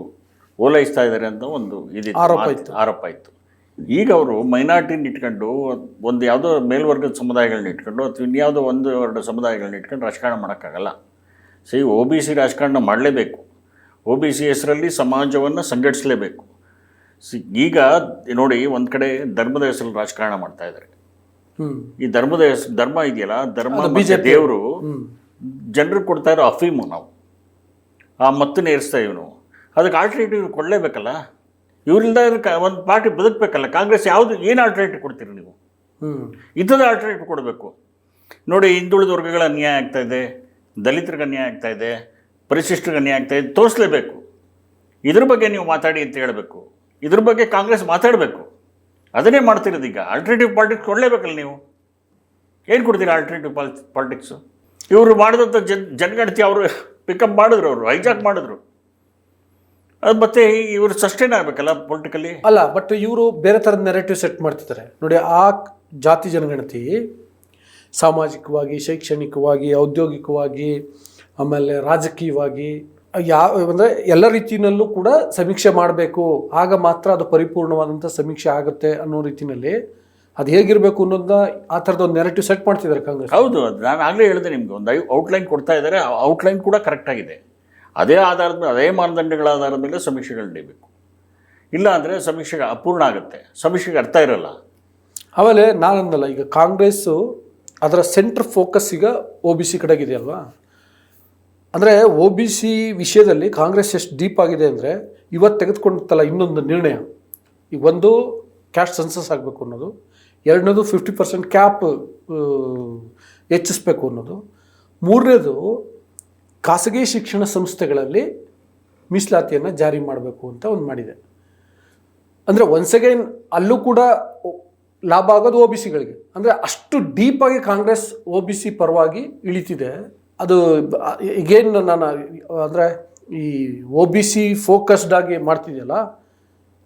ಓಲೈಸ್ತಾ ಇದ್ದಾರೆ ಅಂತ ಒಂದು ಇದು ಆರೋಪ ಇತ್ತು. ಆರೋಪ ಇತ್ತು. ಈಗ ಅವರು ಮೈನಾರಿಟಿನ ಇಟ್ಕೊಂಡು ಒಂದು ಯಾವುದೋ ಮೇಲ್ವರ್ಗದ ಸಮುದಾಯಗಳನ್ನ ಇಟ್ಕೊಂಡು ಅಥವಾ ಇನ್ಯಾವುದೋ ಒಂದು ಎರಡು ಸಮುದಾಯಗಳನ್ನ ಇಟ್ಕೊಂಡು ರಾಜಕಾರಣ ಮಾಡೋಕ್ಕಾಗಲ್ಲ. ಸಿ ಒ ಬಿ ಸಿ ರಾಜಕಾರಣ ಮಾಡಲೇಬೇಕು. ಒ ಬಿ ಸಿ ಹೆಸರಲ್ಲಿ ಸಮಾಜವನ್ನು ಸಂಘಟಿಸಲೇಬೇಕು. ಸಿ ಈಗ ನೋಡಿ ಒಂದು ಕಡೆ ಧರ್ಮದ ಹೆಸರಲ್ಲಿ ರಾಜಕಾರಣ ಮಾಡ್ತಾ ಇದ್ದಾರೆ ಈ ಧರ್ಮದ ಹೆಸರು ಧರ್ಮ ಇದೆಯಲ್ಲ ಧರ್ಮ ದೇವರು ಜನರಿಗೆ ಕೊಡ್ತಾ ಇರೋ ಅಫೀಮು ನಾವು. ಆ ಮತ್ತನ್ನು ಏರಿಸ್ತಾ ಇವನು. ನಾವು ಅದಕ್ಕೆ ಆಲ್ಟರ್ನೇಟಿವ್ ಕೊಡಲೇಬೇಕಲ್ಲ? ಇವರಿಂದ ಒಂದು ಪಾರ್ಟಿ ಬದುಕಬೇಕಲ್ಲ. ಕಾಂಗ್ರೆಸ್ ಯಾವುದು ಏನು ಆಲ್ಟರ್ನೇಟಿವ್ ಕೊಡ್ತೀರಿ ನೀವು? ಇದ್ದದ ಇಂಥದ್ದು ಆಲ್ಟರ್ನೇಟಿವ್ ಕೊಡಬೇಕು. ನೋಡಿ ಹಿಂದುಳಿದ ವರ್ಗಗಳ ಅನ್ಯಾಯ ಆಗ್ತಾ ಇದೆ ದಲಿತರಿಗೆ ಅನ್ಯಾಯ ಆಗ್ತಾ ಇದೆ ಪರಿಶಿಷ್ಟರಿಗೆ ಅನ್ಯಾಯ ಆಗ್ತಾ ಇದೆ ತೋರಿಸ್ಲೇಬೇಕು. ಇದ್ರ ಬಗ್ಗೆ ನೀವು ಮಾತಾಡಿ ಅಂತ ಹೇಳಬೇಕು. ಇದ್ರ ಬಗ್ಗೆ ಕಾಂಗ್ರೆಸ್ ಮಾತಾಡಬೇಕು. ಅದನ್ನೇ ಮಾಡ್ತಿರೋದು ಈಗ. ಆಲ್ಟರ್ನೇಟಿವ್ ಪಾಲಿಟಿಕ್ಸ್ ಕೊಡಲೇಬೇಕಲ್ಲ ನೀವು? ಏನು ಕೊಡ್ತೀರಾ ಆಲ್ಟರ್ನೇಟಿವ್ ಪಾಲಿ ಪಾಲಿಟಿಕ್ಸು ಇವರು ಮಾಡಿದಂಥ ಜನ್ ಜನಗಣತಿ ಅವರು ಪಿಕಪ್ ಮಾಡಿದ್ರು ಅವರು ಹೈಜಾಕ್ ಮಾಡಿದ್ರು. ಅದು ಮತ್ತೆ ಇವರು ಸಸ್ಟೈನ್ ಆಗಬೇಕಲ್ಲ ಪೊಲಿಟಿಕಲಿ ಅಲ್ಲ ಬಟ್ ಇವರು ಬೇರೆ ಥರದ ನೆರೆಟಿವ್ ಸೆಟ್ ಮಾಡ್ತಿದ್ದಾರೆ. ನೋಡಿ ಆ ಜಾತಿ ಜನಗಣತಿ ಸಾಮಾಜಿಕವಾಗಿ ಶೈಕ್ಷಣಿಕವಾಗಿ ಔದ್ಯೋಗಿಕವಾಗಿ ಆಮೇಲೆ ರಾಜಕೀಯವಾಗಿ ಯಾವ ಅಂದರೆ ಎಲ್ಲ ರೀತಿಯಲ್ಲೂ ಕೂಡ ಸಮೀಕ್ಷೆ ಮಾಡಬೇಕು. ಆಗ ಮಾತ್ರ ಅದು ಪರಿಪೂರ್ಣವಾದಂಥ ಸಮೀಕ್ಷೆ ಆಗುತ್ತೆ ಅನ್ನೋ ರೀತಿಯಲ್ಲಿ ಅದು ಹೇಗಿರಬೇಕು ಅನ್ನೋದನ್ನ ಆ ಥರದ ಒಂದು ನೆರೆಟಿವ್ ಸೆಟ್ ಮಾಡ್ತಿದ್ದಾರೆ ಕಾಂಗ್ರೆಸ್. ಹೌದು ಅದು ನಾನು ಆಗಲೇ ಹೇಳಿದೆ ನಿಮಗೆ. ಒಂದು ಔಟ್ಲೈನ್ ಕೊಡ್ತಾ ಇದ್ದಾರೆ ಔಟ್ಲೈನ್ ಕೂಡ ಕರೆಕ್ಟಾಗಿದೆ ಅದೇ ಆಧಾರದ ಮೇಲೆ, ಅದೇ ಮಾನದಂಡಗಳ ಆಧಾರದ ಮೇಲೆ ಸಮೀಕ್ಷೆಗಳು ನಡೀಬೇಕು. ಇಲ್ಲ ಅಂದರೆ ಸಮೀಕ್ಷೆಗೆ ಅಪೂರ್ಣ ಆಗುತ್ತೆ. ಸಮೀಕ್ಷೆಗೆ ಅರ್ಥ ಇರಲ್ಲ. ಆಮೇಲೆ ನಾನಂದಲ್ಲ, ಈಗ ಕಾಂಗ್ರೆಸ್ಸು ಅದರ ಸೆಂಟ್ರ್ ಫೋಕಸ್ ಈಗ ಒ ಬಿ ಸಿ ಕಡೆಗಿದೆ ಅಲ್ವಾ ಅಂದರೆ ಒ ಬಿ ಸಿ ವಿಷಯದಲ್ಲಿ ಕಾಂಗ್ರೆಸ್ ಎಷ್ಟು ಡೀಪ್ ಆಗಿದೆ ಅಂದರೆ ಇವತ್ತು ತೆಗೆದುಕೊಂಡಿರ್ತಲ್ಲ ಇನ್ನೊಂದು ನಿರ್ಣಯ. ಈಗ ಒಂದು ಕ್ಯಾಸ್ಟ್ ಸೆನ್ಸಸ್ ಆಗಬೇಕು ಅನ್ನೋದು, ಎರಡನೇದು ಫಿಫ್ಟಿ ಪರ್ಸೆಂಟ್ ಕ್ಯಾಪ್ ಹೆಚ್ಚಿಸ್ಬೇಕು ಅನ್ನೋದು, ಮೂರನೇದು ಖಾಸಗಿ ಶಿಕ್ಷಣ ಸಂಸ್ಥೆಗಳಲ್ಲಿ ಮೀಸಲಾತಿಯನ್ನು ಜಾರಿ ಮಾಡಬೇಕು ಅಂತ ಒಂದು ಮಾಡಿದೆ. ಅಂದರೆ ಒನ್ಸ್ ಅಗೈನ್ ಅಲ್ಲೂ ಕೂಡ ಲಾಭ ಆಗೋದು ಓ ಬಿ ಸಿಗಳಿಗೆ ಅಂದರೆ ಅಷ್ಟು ಡೀಪಾಗಿ ಕಾಂಗ್ರೆಸ್ ಓ ಬಿ ಸಿ ಪರವಾಗಿ ಇಳಿತಿದೆ. ಅದು ಈಗೇನು ನಾನು, ಅಂದರೆ ಈ ಓ ಬಿ ಸಿ ಫೋಕಸ್ಡ್ ಆಗಿ ಮಾಡ್ತಿದೆಯಲ್ಲ,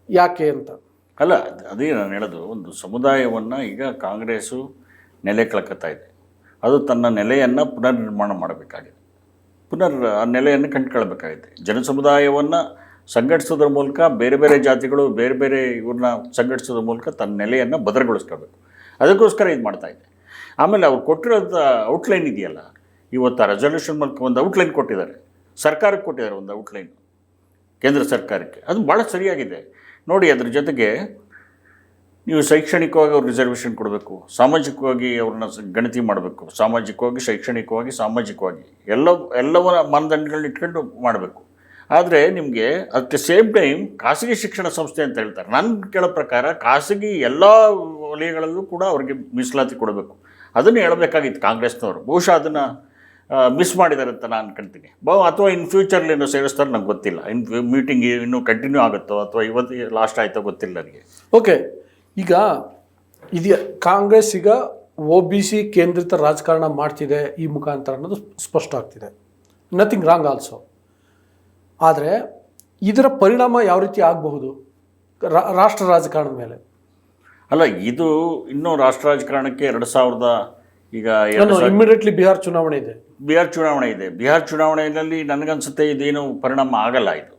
ಯಾಕೆ ಅಂತ? ಅಲ್ಲ, ಅದ್- ನಾನು ಹೇಳೋದು, ಒಂದು ಸಮುದಾಯವನ್ನು ಈಗ ಕಾಂಗ್ರೆಸ್ಸು ನೆಲೆ ಕಳ್ಕೊತಾ ಇದೆ. ಅದು ತನ್ನ ನೆಲೆಯನ್ನು ಪುನರ್ನಿರ್ಮಾಣ ಮಾಡಬೇಕಾಗಿದೆ. ಪುನರ್ ಆ ನೆಲೆಯನ್ನು ಕಂಡುಕೊಳ್ಬೇಕಾಗಿದೆ ಜನಸಮುದಾಯವನ್ನು ಸಂಘಟಿಸೋದ್ರ ಮೂಲಕ ಬೇರೆ ಬೇರೆ ಜಾತಿಗಳು ಬೇರೆ ಬೇರೆ ಇವ್ರನ್ನ ಸಂಘಟಿಸೋದ್ರ ಮೂಲಕ ತನ್ನ ನೆಲೆಯನ್ನು ಭದ್ರಗೊಳಿಸ್ಕೊಳ್ಬೇಕು. ಅದಕ್ಕೋಸ್ಕರ ಇದು ಮಾಡ್ತಾ ಇದೆ ಆಮೇಲೆ ಅವ್ರು ಕೊಟ್ಟಿರೋಂಥ ಔಟ್ಲೈನ್ ಇದೆಯಲ್ಲ, ಇವತ್ತು ಆ ರೆಸಲ್ಯೂಷನ್ ಮೂಲಕ ಒಂದು ಔಟ್ಲೈನ್ ಕೊಟ್ಟಿದ್ದಾರೆ. ಸರ್ಕಾರಕ್ಕೆ ಕೊಟ್ಟಿದ್ದಾರೆ ಒಂದು ಔಟ್ಲೈನ್. ಕೇಂದ್ರ ಸರ್ಕಾರಕ್ಕೆ. ಅದು ಭಾಳ ಸರಿಯಾಗಿದೆ. ನೋಡಿ ಅದ್ರ ಜೊತೆಗೆ ನೀವು ಶೈಕ್ಷಣಿಕವಾಗಿ ಅವ್ರು ರಿಸರ್ವೇಷನ್ ಕೊಡಬೇಕು, ಸಾಮಾಜಿಕವಾಗಿ ಅವ್ರನ್ನ ಗಣತಿ ಮಾಡಬೇಕು, ಸಾಮಾಜಿಕವಾಗಿ, ಶೈಕ್ಷಣಿಕವಾಗಿ, ಸಾಮಾಜಿಕವಾಗಿ ಎಲ್ಲ ಎಲ್ಲವರ ಮಾನದಂಡಗಳನ್ನ ಇಟ್ಕೊಂಡು ಮಾಡಬೇಕು. ಆದರೆ ನಿಮಗೆ ಅಟ್ ದ ಸೇಮ್ ಟೈಮ್ ಖಾಸಗಿ ಶಿಕ್ಷಣ ಸಂಸ್ಥೆ ಅಂತ ಹೇಳ್ತಾರೆ. ನನ್ನ ಕೇಳೋ ಪ್ರಕಾರ ಖಾಸಗಿ ಎಲ್ಲ ವಲಯಗಳಲ್ಲೂ ಕೂಡ ಅವ್ರಿಗೆ ಮೀಸಲಾತಿ ಕೊಡಬೇಕು. ಅದನ್ನು ಹೇಳಬೇಕಾಗಿತ್ತು ಕಾಂಗ್ರೆಸ್ನವರು. ಬಹುಶಃ ಅದನ್ನು ಮಿಸ್ ಮಾಡಿದ್ದಾರೆ ಅಂತ ನಾನು ಅನ್ಕೊಳ್ತೀನಿ ಬಾ, ಅಥವಾ ಇನ್ ಫ್ಯೂಚರ್ಲಿ ಏನೋ ಸೇರಿಸ್ತಾರೆ, ನಂಗೆ ಗೊತ್ತಿಲ್ಲ. ಇನ್ ಮೀಟಿಂಗ್ ಇನ್ನೂ ಕಂಟಿನ್ಯೂ ಆಗುತ್ತೋ, ಅಥವಾ ಇವತ್ತು ಲಾಸ್ಟ್ ಆಯಿತೋ ಗೊತ್ತಿಲ್ಲ ನನಗೆ. ಓಕೆ ಈಗ ಇದೆಯಾ ಕಾಂಗ್ರೆಸ್ ಈಗ ಒ ಬಿ ಸಿ ಕೇಂದ್ರಿತ ರಾಜಕಾರಣ ಮಾಡ್ತಿದೆ ಈ ಮುಖಾಂತರ ಅನ್ನೋದು ಸ್ಪಷ್ಟ ಆಗ್ತಿದೆ. ನಥಿಂಗ್ ರಾಂಗ್ ಆಲ್ಸೋ ಆದರೆ ಇದರ ಪರಿಣಾಮ ಯಾವ ರೀತಿ ಆಗಬಹುದು? ರಾಷ್ಟ್ರ ರಾಜಕಾರಣದ ಮೇಲೆ. ಅಲ್ಲ ಇದು ಇನ್ನೂ ರಾಷ್ಟ್ರ ರಾಜಕಾರಣಕ್ಕೆ ಎರಡು ಸಾವಿರದ ಈಗ ಇಮಿಡಿಯೇಟ್ಲಿ ಬಿಹಾರ್ ಚುನಾವಣೆ ಇದೆ. ಬಿಹಾರ್ ಚುನಾವಣೆ ಇದೆ. ಬಿಹಾರ್ ಚುನಾವಣೆಯಲ್ಲಿ ನನಗನ್ಸುತ್ತೆ ಇದೇನು ಪರಿಣಾಮ ಆಗಲ್ಲ ಇದು.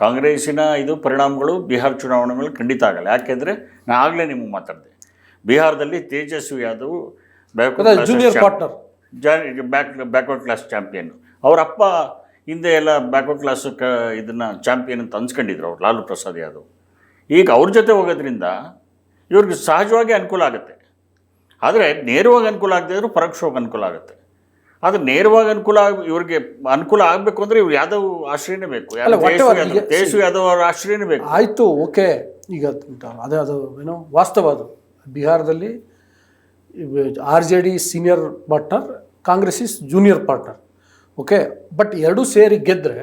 ಕಾಂಗ್ರೆಸ್ಸಿನ ಇದು ಪರಿಣಾಮಗಳು ಬಿಹಾರ್ ಚುನಾವಣೆ ಮೇಲೆ ಖಂಡಿತ ಆಗಲ್ಲ. ಯಾಕೆಂದರೆ ನಾನು ಆಗಲೇ ನಿಮಗೆ ಮಾತಾಡಿದೆ. ಬಿಹಾರದಲ್ಲಿ Tejashwi Yadav junior partner back backward class champion ಅವ್ರ ಅಪ್ಪ ಹಿಂದೆ ಎಲ್ಲ ಬ್ಯಾಕ್ವರ್ಡ್ ಕ್ಲಾಸ್ ಕ ಇದನ್ನು ಚಾಂಪಿಯನ್ ಅಂತ ಅನ್ಸ್ಕೊಂಡಿದ್ರು ಅವ್ರು ಲಾಲು ಪ್ರಸಾದ್ ಯಾದವ್. ಈಗ ಅವ್ರ ಜೊತೆ ಹೋಗೋದ್ರಿಂದ ಇವ್ರಿಗೆ ಸಹಜವಾಗಿ ಅನುಕೂಲ ಆಗುತ್ತೆ. ಆದರೆ ನೇರವಾಗಿ ಅನುಕೂಲ ಆಗದೆ ಇದ್ರೂ ಪರೋಕ್ಷವಾಗಿ ಅನುಕೂಲ ಆಗುತ್ತೆ. ಆದರೆ ನೇರವಾಗಿ ಅನುಕೂಲ ಆಗ್- ಇವ್ರಿಗೆ ಅನುಕೂಲ ಆಗಬೇಕು ಅಂದರೆ ಇವ್ರು ಯಾದವ್ ಆಶ್ರಯನೇ ಬೇಕು. ತೇಜಸ್ವಿ ಯಾದವ್ ಅವರ ಆಶ್ರಯನೇ ಬೇಕು. ಆಯಿತು ಓಕೆ. ಈಗ ಅದೇ ಅದು ಏನೋ ವಾಸ್ತವ ಅದು. ಬಿಹಾರದಲ್ಲಿ R J D senior partner Congress is junior partner. Okay but ಎರಡೂ ಸೇರಿ ಗೆದ್ದರೆ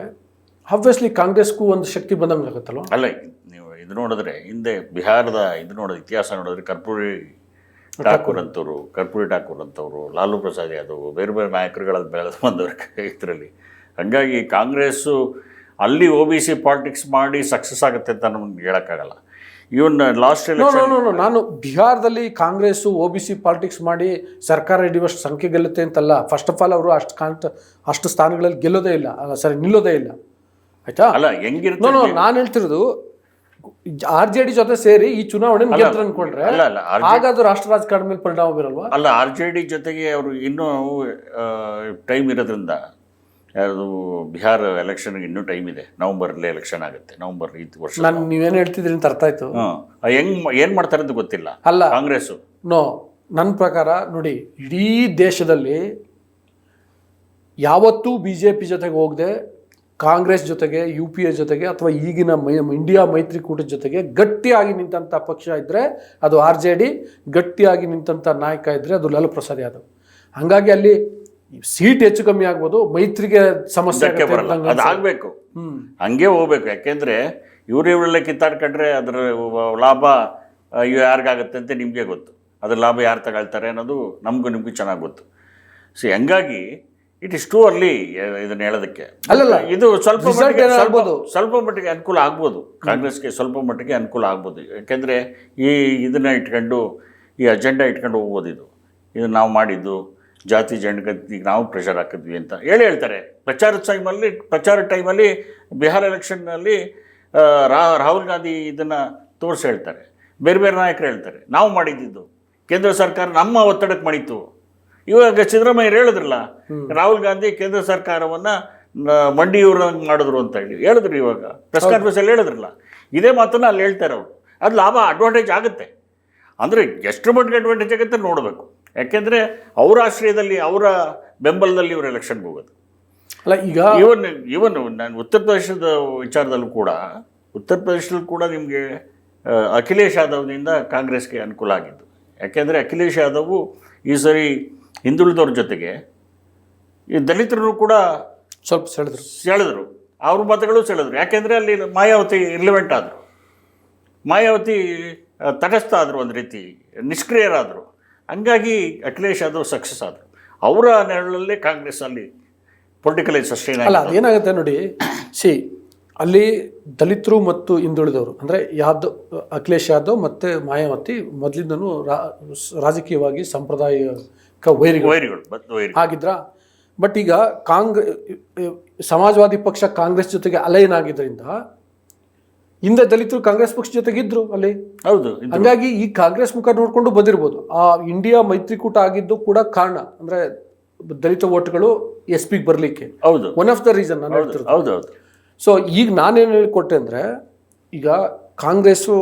ಆಬ್ವಿಯಸ್ಲಿ ಕಾಂಗ್ರೆಸ್ಗೂ ಒಂದು ಶಕ್ತಿ ಬಂದಂಗೆ ಆಗುತ್ತಲ್ಲ ಅಲ್ಲ ನೀವು ಇದು ನೋಡಿದ್ರೆ ಹಿಂದೆ ಬಿಹಾರದ ಇದು ನೋಡೋದು ಇತಿಹಾಸ ನೋಡಿದ್ರೆ ಕರ್ಪೂರಿ ಠಾಕೂರ್ ಅಂತವರು ಕರ್ಪೂರಿ ಠಾಕೂರ್ ಅಂತವರು ಲಾಲು ಪ್ರಸಾದ್ ಯಾದವ್ ಬೇರೆ ಬೇರೆ ನಾಯಕರುಗಳ ಬೆಳೆದು ಬಂದವರು ಇದರಲ್ಲಿ. ಹಾಗಾಗಿ ಕಾಂಗ್ರೆಸ್ಸು ಅಲ್ಲಿ ಒ ಬಿ ಸಿ ಪಾಲಿಟಿಕ್ಸ್ ಮಾಡಿ ಸಕ್ಸಸ್ ಆಗುತ್ತೆ ಅಂತ ನಮ್ಗೆ ಹೇಳೋಕ್ಕಾಗಲ್ಲ. ಇವನ್ ಲಾಸ್ಟ್ ಎಲೆಕ್ಷನ್ ನಾನು ಬಿಹಾರದಲ್ಲಿ Congress O B C politics ಮಾಡಿ ಸರ್ಕಾರ ಹಿಡಿಯುವಷ್ಟು ಸಂಖ್ಯೆ ಗೆಲ್ಲುತ್ತೆ ಅಂತಲ್ಲ ಫಸ್ಟ್ ಆಫ್ ಆಲ್ ಅವರು ಅಷ್ಟು ಕಾಂಟ್ ಅಷ್ಟು ಸ್ಥಾನಗಳಲ್ಲಿ ಗೆಲ್ಲೋದೇ ಇಲ್ಲ ಅಲ್ಲ ಸರಿ ನಿಲ್ಲೋದೇ ಇಲ್ಲ. ಆಯ್ತಾ? ಅಲ್ಲ ಹೆಂಗಿರುತ್ತೆ ನಾನು ಹೇಳ್ತಿರೋದು ಆರ್ ಜೆ ಡಿ ಜೊತೆ ಸೇರಿ ಈ ಚುನಾವಣೆ ಗೆದ್ರು ಅನ್ಕೊಂಡ್ರೆ ಅಲ್ಲ ಅಲ್ಲ ಆಗ ಅದು ರಾಷ್ಟ್ರ ರಾಜಕಾರಣ ಮೇಲೆ ಪರಿಣಾಮ ಬೀರಲ್ವಾ? ಅಲ್ಲ ಆರ್ ಜೆ ಡಿ ಜೊತೆಗೆ ಅವರು ಇನ್ನೂ ಟೈಮ್ ಇರೋದ್ರಿಂದ ಅದು ಬಿಹಾರ ಎಲೆಕ್ಷನ್ ಇನ್ನೂ ಟೈಮ್ ಇದೆ. ನವಂಬರ್ಲಿ ಎಲೆಕ್ಷನ್ ಆಗುತ್ತೆ. ನವಂಬರ್ ಈ ವರ್ಷ. ನಾನು ನೀವೇನು ಹೇಳ್ತಿದ್ರಿ ಅಂತ ಅರ್ಥ ಆಯ್ತು. ಹೆಂಗ್ ಏನ್ ಮಾಡ್ತಾರೆ ಅಂತ ಗೊತ್ತಿಲ್ಲ. ಅಲ್ಲ ಕಾಂಗ್ರೆಸ್ ನೋ ನನ್ನ ಪ್ರಕಾರ ನೋಡಿ ಇಡೀ ದೇಶದಲ್ಲಿ ಯಾವತ್ತೂ ಬಿ ಜೆ ಪಿ ಜೊತೆಗೆ ಹೋಗದೆ ಕಾಂಗ್ರೆಸ್ ಜೊತೆಗೆ ಯು ಪಿ ಎ ಜೊತೆಗೆ ಅಥವಾ ಈಗಿನ ಮೈ ಇಂಡಿಯಾ ಮೈತ್ರಿಕೂಟದ ಜೊತೆಗೆ ಗಟ್ಟಿಯಾಗಿ ನಿಂತಹ ಪಕ್ಷ ಇದ್ದರೆ ಅದು ಆರ್ ಜೆ ಡಿ ಗಟ್ಟಿಯಾಗಿ ನಿಂತಹ ನಾಯಕ ಇದ್ದರೆ ಅದು ಲಾಲು ಪ್ರಸಾದ್ ಯಾದವ್. ಹಾಗಾಗಿ ಅಲ್ಲಿ ಸೀಟ್ ಹೆಚ್ಚು ಕಮ್ಮಿ ಆಗ್ಬೋದು ಮೈತ್ರಿಗೆ ಸಮಸ್ಯೆ ಆಗಬೇಕು. ಹಂಗೆ ಹೋಗ್ಬೇಕು. ಯಾಕೆಂದ್ರೆ ಇವ್ರು ಇವರಲ್ಲೇ ಕಿತ್ತಾಡ್ಕೊಂಡ್ರೆ ಅದರ ಲಾಭ ಇವು ಇವ್ ಯಾರಿಗಾಗುತ್ತೆ ಅಂತ ನಿಮಗೆ ಗೊತ್ತು. ಅದ್ರ ಲಾಭ ಯಾರು ತಗೊಳ್ತಾರೆ ಅನ್ನೋದು ನಮಗೂ ನಿಮಗೂ ಚೆನ್ನಾಗಿ ಗೊತ್ತು. ಸೊ ಹಂಗಾಗಿ ಇಟ್ ಇಸ್ ಟೂ ಅರ್ಲಿ ಇದನ್ನ ಹೇಳೋದಕ್ಕೆ. ಅಲ್ಲಲ್ಲ, ಇದು ಸ್ವಲ್ಪ ಮಟ್ಟಿಗೆ ಸ್ವಲ್ಪ ಮಟ್ಟಿಗೆ ಅನುಕೂಲ ಆಗ್ಬೋದು. ಕಾಂಗ್ರೆಸ್ಗೆ ಸ್ವಲ್ಪ ಮಟ್ಟಿಗೆ ಅನುಕೂಲ ಆಗ್ಬೋದು. ಯಾಕೆಂದರೆ ಈ ಇದನ್ನ ಇಟ್ಕೊಂಡು ಈ ಅಜೆಂಡಾ ಇಟ್ಕೊಂಡು ಹೋಗ್ಬೋದು ಇದು. ಇದು ನಾವು ಮಾಡಿದ್ದು ಜಾತಿ ಜನಗತಿಗೆ ನಾವು ಪ್ರೆಷರ್ ಹಾಕಿದ್ವಿ ಅಂತ ಹೇಳಿ ಹೇಳ್ತಾರೆ. ಪ್ರಚಾರದ ಟೈಮಲ್ಲಿ ಪ್ರಚಾರ ಟೈಮಲ್ಲಿ ಬಿಹಾರ ಎಲೆಕ್ಷನ್ನಲ್ಲಿ ರಾ ರಾಹುಲ್ ಗಾಂಧಿ ಇದನ್ನು ತೋರಿಸಿ ಹೇಳ್ತಾರೆ. ಬೇರೆ ಬೇರೆ ನಾಯಕರು ಹೇಳ್ತಾರೆ. ನಾವು ಮಾಡಿದ್ದು ಕೇಂದ್ರ ಸರ್ಕಾರ ನಮ್ಮ ಒತ್ತಡಕ್ಕೆ ಮಾಡಿತ್ತು ಇವಾಗ ಸಿದ್ದರಾಮಯ್ಯ ಹೇಳಿದ್ರಲ್ಲ ರಾಹುಲ್ ಗಾಂಧಿ ಕೇಂದ್ರ ಸರ್ಕಾರವನ್ನ ಮಂಡಿಯೂರಂಗೆ ಮಾಡಿದ್ರು ಅಂತ ಹೇಳಿ. ಹೇಳಿದ್ರು ಇವಾಗ ಪ್ರೆಸ್ ಕಾನ್ಫರೆನ್ಸಲ್ಲಿ ಹೇಳಿದ್ರಲ್ಲ. ಇದೇ ಮಾತನ್ನ ಅಲ್ಲಿ ಹೇಳ್ತಾರೆ ಅವರು. ಅದು ಲಾಭ ಅಡ್ವಾಂಟೇಜ್ ಆಗುತ್ತೆ. ಅಂದ್ರೆ ಎಷ್ಟು ಮಟ್ಟಿಗೆ ಅಡ್ವಾಂಟೇಜ್ ಆಗುತ್ತೆ ನೋಡಬೇಕು. ಯಾಕೆಂದ್ರೆ ಅವರ ಆಶ್ರಯದಲ್ಲಿ ಅವರ ಬೆಂಬಲದಲ್ಲಿ ಇವರು ಎಲೆಕ್ಷನ್ಗೆ ಹೋಗೋದು. ಅಲ್ಲ ಈಗ ಇವನ್ ಇವನ್ ನಾನು ಉತ್ತರ ಪ್ರದೇಶದ ವಿಚಾರದಲ್ಲೂ ಕೂಡ ಉತ್ತರ ಪ್ರದೇಶದಲ್ಲೂ ಕೂಡ ನಿಮಗೆ ಅಖಿಲೇಶ್ ಯಾದವ್ನಿಂದ ಕಾಂಗ್ರೆಸ್ಗೆ ಅನುಕೂಲ ಆಗಿದ್ದು. ಯಾಕೆಂದರೆ ಅಖಿಲೇಶ್ ಯಾದವ್ ಈ ಸರಿ ಹಿಂದುಳಿದವ್ರ ಜೊತೆಗೆ ಈ ದಲಿತರು ಕೂಡ ಸ್ವಲ್ಪ ಸೆಳೆದ್ರು. ಸೆಳೆದರು. ಅವ್ರ ಮತಗಳು ಸೆಳೆದ್ರು. ಯಾಕೆಂದರೆ ಅಲ್ಲಿ ಮಾಯಾವತಿ ಇರ್ಲಿವೆಂಟ್ ಆದರು. ಮಾಯಾವತಿ ತಟಸ್ಥ ಆದರು ಒಂದು ರೀತಿ ನಿಷ್ಕ್ರಿಯರಾದರು. ಹಂಗಾಗಿ ಅಖಿಲೇಶ್ ಯಾದವ್ ಸಕ್ಸಸ್ ಆದರು. ಅವರ ನೆರಳಲ್ಲೇ ಕಾಂಗ್ರೆಸ್ ಅಲ್ಲಿ ಪೊಲಿಟಿಕಲಿ ಸಸ್ಟೈನ್ ಅಲ್ಲ ಅದೇನಾಗುತ್ತೆ ನೋಡಿ ಸಿ ಅಲ್ಲಿ ದಲಿತರು ಮತ್ತು ಹಿಂದುಳಿದವರು ಅಂದರೆ ಯಾದವ್ ಅಖಿಲೇಶ್ ಯಾದವ್ ಮತ್ತು ಮಾಯಾವತಿ ಮೊದಲಿಂದನೂ ರಾಜಕೀಯವಾಗಿ ಸಾಂಪ್ರದಾಯಿಕ ವೈರಿಗಳು. ವೈರಿಗಳು ಆಗಿದ್ರ ಬಟ್ ಈಗ ಕಾಂಗ್ರೆ ಸಮಾಜವಾದಿ ಪಕ್ಷ ಕಾಂಗ್ರೆಸ್ ಜೊತೆಗೆ ಅಲೈನ್ ಆಗಿದ್ರಿಂದ ಹಿಂದೆ ದಲಿತರು ಕಾಂಗ್ರೆಸ್ ಪಕ್ಷ ಜೊತೆಗೆ ಇದ್ರು ಅಲ್ಲಿ. ಹೌದು ಹಾಗಾಗಿ ಹಂಗಾಗಿ ಈ ಕಾಂಗ್ರೆಸ್ ಮುಖ ನೋಡ್ಕೊಂಡು ಬಂದಿರ್ಬೋದು. ಆ ಇಂಡಿಯಾ ಮೈತ್ರಿಕೂಟ ಆಗಿದ್ದು ಕೂಡ ಕಾರಣ. ಅಂದ್ರೆ ದಲಿತ ಓಟ್ಗಳು ಎಸ್ ಪಿಗೆ ಬರಲಿಕ್ಕೆ. ಹೌದು. ಒನ್ ಆಫ್ ದ ರೀಸನ್ ನಾನು ಹೌದು ಹೇಳ್ತಿರೋದು. ಹೌದು ಹೌದು. ಸೊ ಈಗ ನಾನೇನು ಹೇಳಿಕೊಟ್ಟೆ ಅಂದರೆ ಈಗ ಕಾಂಗ್ರೆಸ್ಸು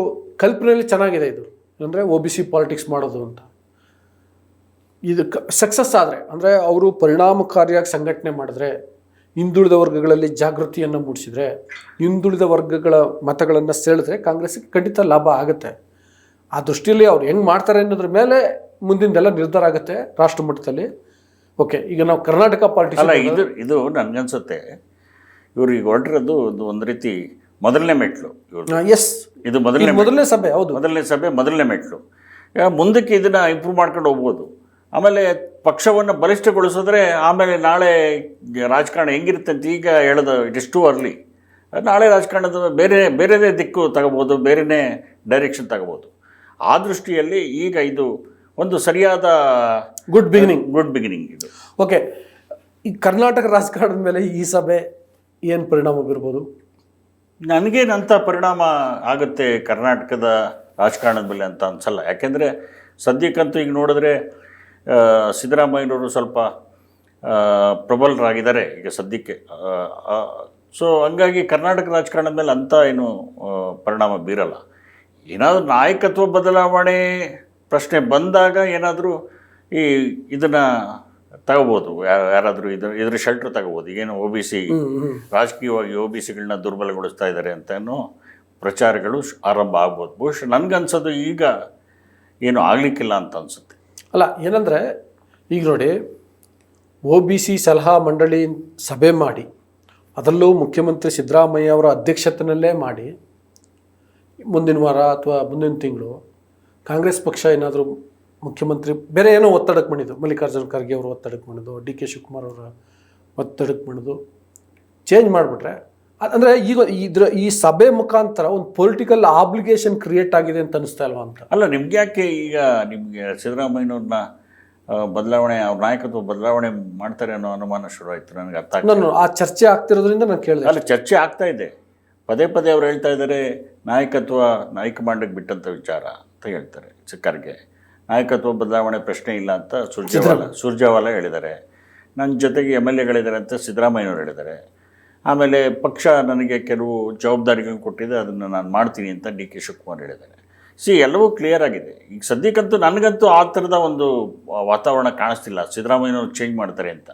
ಕಲ್ಪನೆಯಲ್ಲಿ ಚೆನ್ನಾಗಿದೆ ಇದು. ಅಂದರೆ ಒ ಬಿ ಸಿ ಪಾಲಿಟಿಕ್ಸ್ ಮಾಡೋದು ಅಂತ. ಇದು ಸಕ್ಸಸ್ ಆದರೆ ಅಂದರೆ ಅವರು ಪರಿಣಾಮಕಾರಿಯಾಗಿ ಸಂಘಟನೆ ಮಾಡಿದ್ರೆ ಹಿಂದುಳಿದ ವರ್ಗಗಳಲ್ಲಿ ಜಾಗೃತಿಯನ್ನು ಮೂಡಿಸಿದ್ರೆ ಹಿಂದುಳಿದ ವರ್ಗಗಳ ಮತಗಳನ್ನು ಸೆಳೆದ್ರೆ ಕಾಂಗ್ರೆಸ್ಗೆ ಖಂಡಿತ ಲಾಭ ಆಗುತ್ತೆ. ಆ ದೃಷ್ಟಿಯಲ್ಲಿ ಅವ್ರು ಹೆಂಗೆ ಮಾಡ್ತಾರೆ ಅನ್ನೋದ್ರ ಮೇಲೆ ಮುಂದಿಂದೆಲ್ಲ ನಿರ್ಧಾರ ಆಗುತ್ತೆ ರಾಷ್ಟ್ರ ಮಟ್ಟದಲ್ಲಿ ಓಕೆ ಈಗ ನಾವು ಕರ್ನಾಟಕ ಪಾರ್ಟಿ ಅಲ್ಲ ಇದು ಇದು ನನಗನ್ಸುತ್ತೆ. ಇವರು ಈಗ ಹೊರಟಿರೋದು ಒಂದು ಒಂದು ರೀತಿ ಮೊದಲನೇ ಮೆಟ್ಲು ಎಸ್ ಇದು ಮೊದಲನೇ ಮೊದಲನೇ ಸಭೆ ಹೌದು. ಮೊದಲನೇ ಸಭೆ ಮೊದಲನೇ ಮೆಟ್ಲು. ಮುಂದಕ್ಕೆ ಇದನ್ನು ಇಂಪ್ರೂವ್ ಮಾಡ್ಕೊಂಡು ಹೋಗ್ಬೋದು. ಆಮೇಲೆ ಪಕ್ಷವನ್ನು ಬಲಿಷ್ಠಗೊಳಿಸಿದ್ರೆ ಆಮೇಲೆ ನಾಳೆ ರಾಜಕಾರಣ ಹೆಂಗಿರುತ್ತೆ ಅಂತ ಈಗ ಹೇಳೋದು ಇಟ್ ಇಸ್ ಟು ಅರ್ಲಿ ನಾಳೆ ರಾಜಕಾರಣದ ಬೇರೆ ಬೇರೆದೇ ದಿಕ್ಕು ತಗೋಬೋದು ಬೇರೆನೇ ಡೈರೆಕ್ಷನ್ ತಗೋಬೋದು. ಆ ದೃಷ್ಟಿಯಲ್ಲಿ ಈಗ ಇದು ಒಂದು ಸರಿಯಾದ ಗುಡ್ ಬಿಗಿನಿಂಗ್ ಗುಡ್ ಬಿಗಿನಿಂಗ್ ಇದು. ಓಕೆ ಈ ಕರ್ನಾಟಕ ರಾಜಕಾರಣದ ಮೇಲೆ ಈ ಸಭೆ ಏನು ಪರಿಣಾಮ ಬೀರ್ಬೋದು? ನನಗೇನಂಥ ಪರಿಣಾಮ ಆಗುತ್ತೆ ಕರ್ನಾಟಕದ ರಾಜಕಾರಣದ ಮೇಲೆ ಅಂತ ಅನ್ಸಲ್ಲ. ಯಾಕೆಂದರೆ ಸದ್ಯಕ್ಕಂತೂ ಈಗ ನೋಡಿದ್ರೆ ಸಿದ್ದರಾಮಯ್ಯನವರು ಸ್ವಲ್ಪ ಪ್ರಬಲರಾಗಿದ್ದಾರೆ ಈಗ ಸದ್ಯಕ್ಕೆ. ಸೊ ಹಂಗಾಗಿ ಕರ್ನಾಟಕ ರಾಜಕಾರಣದ ಮೇಲೆ ಅಂಥ ಏನು ಪರಿಣಾಮ ಬೀರಲ್ಲ. ಏನಾದರೂ ನಾಯಕತ್ವ ಬದಲಾವಣೆ ಪ್ರಶ್ನೆ ಬಂದಾಗ ಏನಾದರೂ ಈ ಇದನ್ನು ತಗೋಬೋದು. ಯಾರು ಯಾರಾದರೂ ಇದ್ರ ಇದ್ರ ಶೆಲ್ಟ್ರ್ ತಗೋಬೋದು. ಏನು ಒ ಬಿ ಸಿ ರಾಜಕೀಯವಾಗಿ ಒ ಬಿ ಸಿಗಳನ್ನ ದುರ್ಬಲಗೊಳಿಸ್ತಾ ಇದ್ದಾರೆ ಅಂತನೂ ಪ್ರಚಾರಗಳು ಶ್- ಆರಂಭ ಆಗ್ಬೋದು. ಬಹುಶಃ ನನಗನ್ಸೋದು ಈಗ ಏನು ಆಗಲಿಕ್ಕಿಲ್ಲ ಅಂತ ಅನಿಸುತ್ತೆ. ಅಲ್ಲ, ಏನಂದರೆ, ಈಗ ನೋಡಿ ಒ ಬಿ ಸಿ ಸಲಹಾ ಮಂಡಳಿ ಸಭೆ ಮಾಡಿ, ಅದರಲ್ಲೂ ಮುಖ್ಯಮಂತ್ರಿ ಸಿದ್ದರಾಮಯ್ಯ ಅವರ ಅಧ್ಯಕ್ಷತೆಯಲ್ಲೇ ಮಾಡಿ, ಮುಂದಿನ ವಾರ ಅಥವಾ ಮುಂದಿನ ತಿಂಗಳು ಕಾಂಗ್ರೆಸ್ ಪಕ್ಷ ಏನಾದರೂ ಮುಖ್ಯಮಂತ್ರಿ, ಬೇರೆ ಏನೋ ಒತ್ತಡಕ್ಕೆ ಮಾಡಿದ್ದು, ಮಲ್ಲಿಕಾರ್ಜುನ ಖರ್ಗೆ ಅವರು ಒತ್ತಡಕ್ಕೆ ಮಾಡಿದ್ದು, ಡಿ ಕೆ ಶಿವಕುಮಾರ್ ಅವರ ಒತ್ತಡಕ್ಕೆ ಮಾಡಿದ್ದು ಚೇಂಜ್ ಮಾಡಿಬಿಟ್ರೆ ಅಂದರೆ ಈಗ ಇದ್ರ ಈ ಸಭೆ ಮುಖಾಂತರ ಒಂದು ಪೊಲಿಟಿಕಲ್ ಆಬ್ಲಿಗೇಷನ್ ಕ್ರಿಯೇಟ್ ಆಗಿದೆ ಅಂತ ಅನಿಸ್ತಾ ಇಲ್ವಾ ಅಂತ? ಅಲ್ಲ ನಿಮ್ಗೆ ಯಾಕೆ ಈಗ ನಿಮಗೆ ಸಿದ್ದರಾಮಯ್ಯನವ್ರನ್ನ ಬದಲಾವಣೆ ಅವ್ರ ನಾಯಕತ್ವ ಬದಲಾವಣೆ ಮಾಡ್ತಾರೆ ಅನ್ನೋ ಅನುಮಾನ ಶುರುವಾಯಿತು ನನಗೆ ಅರ್ಥ. ನಾನು ಆ ಚರ್ಚೆ ಆಗ್ತಿರೋದ್ರಿಂದ ನಾನು ಕೇಳಿದೆ ಅಲ್ಲ ಚರ್ಚೆ ಆಗ್ತಾ ಇದೆ. ಪದೇ ಪದೇ ಅವ್ರು ಹೇಳ್ತಾ ಇದ್ದಾರೆ ನಾಯಕತ್ವ ನಾಯಕ ಹೈಕಮಾಂಡಿಗೆ ಬಿಟ್ಟಂಥ ವಿಚಾರ ಅಂತ ಹೇಳ್ತಾರೆ ಖರ್ಗೆ ನಾಯಕತ್ವ ಬದಲಾವಣೆ ಪ್ರಶ್ನೆ ಇಲ್ಲ ಅಂತ ಸುರ್ಜೇವಾಲ ಸುರ್ಜೇವಾಲ ಹೇಳಿದ್ದಾರೆ. ನನ್ನ ಜೊತೆಗೆ ಎಂ ಎಲ್ ಎಗಳಿದ್ದಾರೆ ಅಂತ ಸಿದ್ದರಾಮಯ್ಯವ್ರು ಹೇಳಿದ್ದಾರೆ. ಆಮೇಲೆ ಪಕ್ಷ ನನಗೆ ಕೆಲವು ಜವಾಬ್ದಾರಿಗಳನ್ನು ಕೊಟ್ಟಿದೆ, ಅದನ್ನು ನಾನು ಮಾಡ್ತೀನಿ ಅಂತ ಡಿ ಕೆ ಶಿವಕುಮಾರ್ ಹೇಳಿದ್ದಾರೆ. ಸಿ, ಎಲ್ಲವೂ ಕ್ಲಿಯರ್ ಆಗಿದೆ. ಈಗ ಸದ್ಯಕ್ಕಂತೂ ನನಗಂತೂ ಆ ಥರದ ಒಂದು ವಾತಾವರಣ ಕಾಣಿಸ್ತಿಲ್ಲ. ಸಿದ್ದರಾಮಯ್ಯನವ್ರು ಚೇಂಜ್ ಮಾಡ್ತಾರೆ ಅಂತ.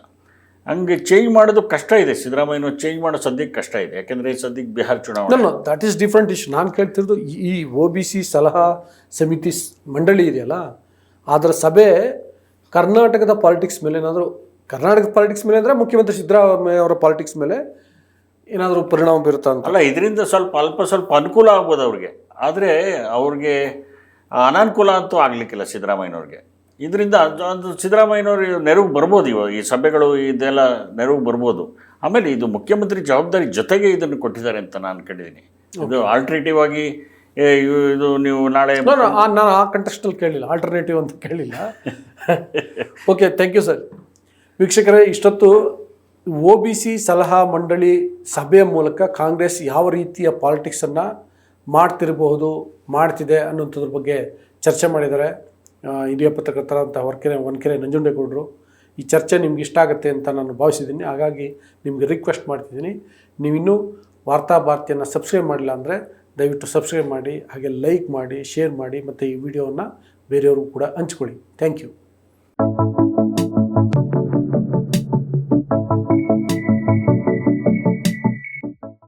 ಹಂಗೆ ಚೇಂಜ್ ಮಾಡೋದು ಕಷ್ಟ ಇದೆ. ಸಿದ್ದರಾಮಯ್ಯನವ್ರು ಚೇಂಜ್ ಮಾಡೋ ಸದ್ಯಕ್ಕೆ ಕಷ್ಟ ಇದೆ. ಯಾಕೆಂದರೆ ಸದ್ಯಕ್ಕೆ ಬಿಹಾರ್ ಚುನಾವಣೆ. ದಟ್ ಈಸ್ ಡಿಫ್ರೆಂಟ್ ಇಶ್ಯೂ ನಾನು ಕೇಳ್ತಿರೋದು ಈ- ಓ ಬಿ ಸಿ ಸಲಹಾ ಸಮಿತಿ ಮಂಡಳಿ ಇದೆಯಲ್ಲ, ಅದರ ಸಭೆ ಕರ್ನಾಟಕದ ಪಾಲಿಟಿಕ್ಸ್ ಮೇಲೆ ಏನಾದರೂ ಕರ್ನಾಟಕದ ಪಾಲಿಟಿಕ್ಸ್ ಮೇಲೆ ಅಂದರೆ ಮುಖ್ಯಮಂತ್ರಿ ಸಿದ್ದರಾಮಯ್ಯ ಅವರ ಪಾಲಿಟಿಕ್ಸ್ ಮೇಲೆ ಏನಾದರೂ ಪರಿಣಾಮ ಬೀರುತ್ತಾ ಅಂತ? ಅಲ್ಲ ಇದರಿಂದ ಸ್ವಲ್ಪ ಅಲ್ಪ ಸ್ವಲ್ಪ ಅನುಕೂಲ ಆಗ್ಬೋದು ಅವ್ರಿಗೆ. ಆದರೆ ಅವ್ರಿಗೆ ಅನಾನುಕೂಲ ಅಂತೂ ಆಗಲಿಕ್ಕಿಲ್ಲ ಸಿದ್ದರಾಮಯ್ಯನವ್ರಿಗೆ. ಇದರಿಂದ ಅದು- ಸಿದ್ದರಾಮಯ್ಯನವರು ನೆರವು ಬರ್ಬೋದು ಇವಾಗ ಈ ಸಭೆಗಳು ಇದೆಲ್ಲ ನೆರವು ಬರ್ಬೋದು. ಆಮೇಲೆ ಇದು ಮುಖ್ಯಮಂತ್ರಿ ಜವಾಬ್ದಾರಿ ಜೊತೆಗೆ ಇದನ್ನು ಕೊಟ್ಟಿದ್ದಾರೆ ಅಂತ ನಾನು ಕಂಡಿದ್ದೀನಿ ಇದು ಆಲ್ಟರ್ನೇಟಿವ್ ಆಗಿ ಇದು ನೀವು ನಾಳೆ ನಾನು ಆ ಕಂಟೆಸ್ಟಲ್ಲಿ ಕೇಳಿಲ್ಲ. ಆಲ್ಟರ್ನೇಟಿವ್ ಅಂತ ಕೇಳಿಲ್ಲ. ಓಕೆ ಥ್ಯಾಂಕ್ ಯು ಸರ್ ವೀಕ್ಷಕರೇ ಇಷ್ಟೊತ್ತು ಒ ಬಿ ಸಿ ಸಲಹಾ ಮಂಡಳಿ ಸಭೆಯ ಮೂಲಕ ಕಾಂಗ್ರೆಸ್ ಯಾವ ರೀತಿಯ ಪಾಲಿಟಿಕ್ಸನ್ನು ಮಾಡ್ತಿರಬಹುದು, ಮಾಡ್ತಿದೆ ಅನ್ನೋಂಥದ್ರ ಬಗ್ಗೆ ಚರ್ಚೆ ಮಾಡಿದ್ದಾರೆ. ಹಿರಿಯ ಪತ್ರಕರ್ತರಂಥ ಹೊರಕೆರೆ ಒನ್ಕೆರೆ ನಂಜುಂಡೇಗೌಡರು. ಈ ಚರ್ಚೆ ನಿಮ್ಗೆ ಇಷ್ಟ ಆಗುತ್ತೆ ಅಂತ ನಾನು ಭಾವಿಸಿದ್ದೀನಿ. ಹಾಗಾಗಿ ನಿಮಗೆ ರಿಕ್ವೆಸ್ಟ್ ಮಾಡ್ತಿದ್ದೀನಿ. ನೀವಿನ್ನೂ ವಾರ್ತಾ ಭಾರತಿಯನ್ನು ಸಬ್ಸ್ಕ್ರೈಬ್ ಮಾಡಿಲ್ಲ ಅಂದರೆ ದಯವಿಟ್ಟು ಸಬ್ಸ್ಕ್ರೈಬ್ ಮಾಡಿ, ಹಾಗೆ ಲೈಕ್ ಮಾಡಿ ಶೇರ್ ಮಾಡಿ, ಮತ್ತು ಈ ವಿಡಿಯೋವನ್ನು ಬೇರೆಯವ್ರಿಗೂ ಕೂಡ ಹಂಚ್ಕೊಳ್ಳಿ. Thank you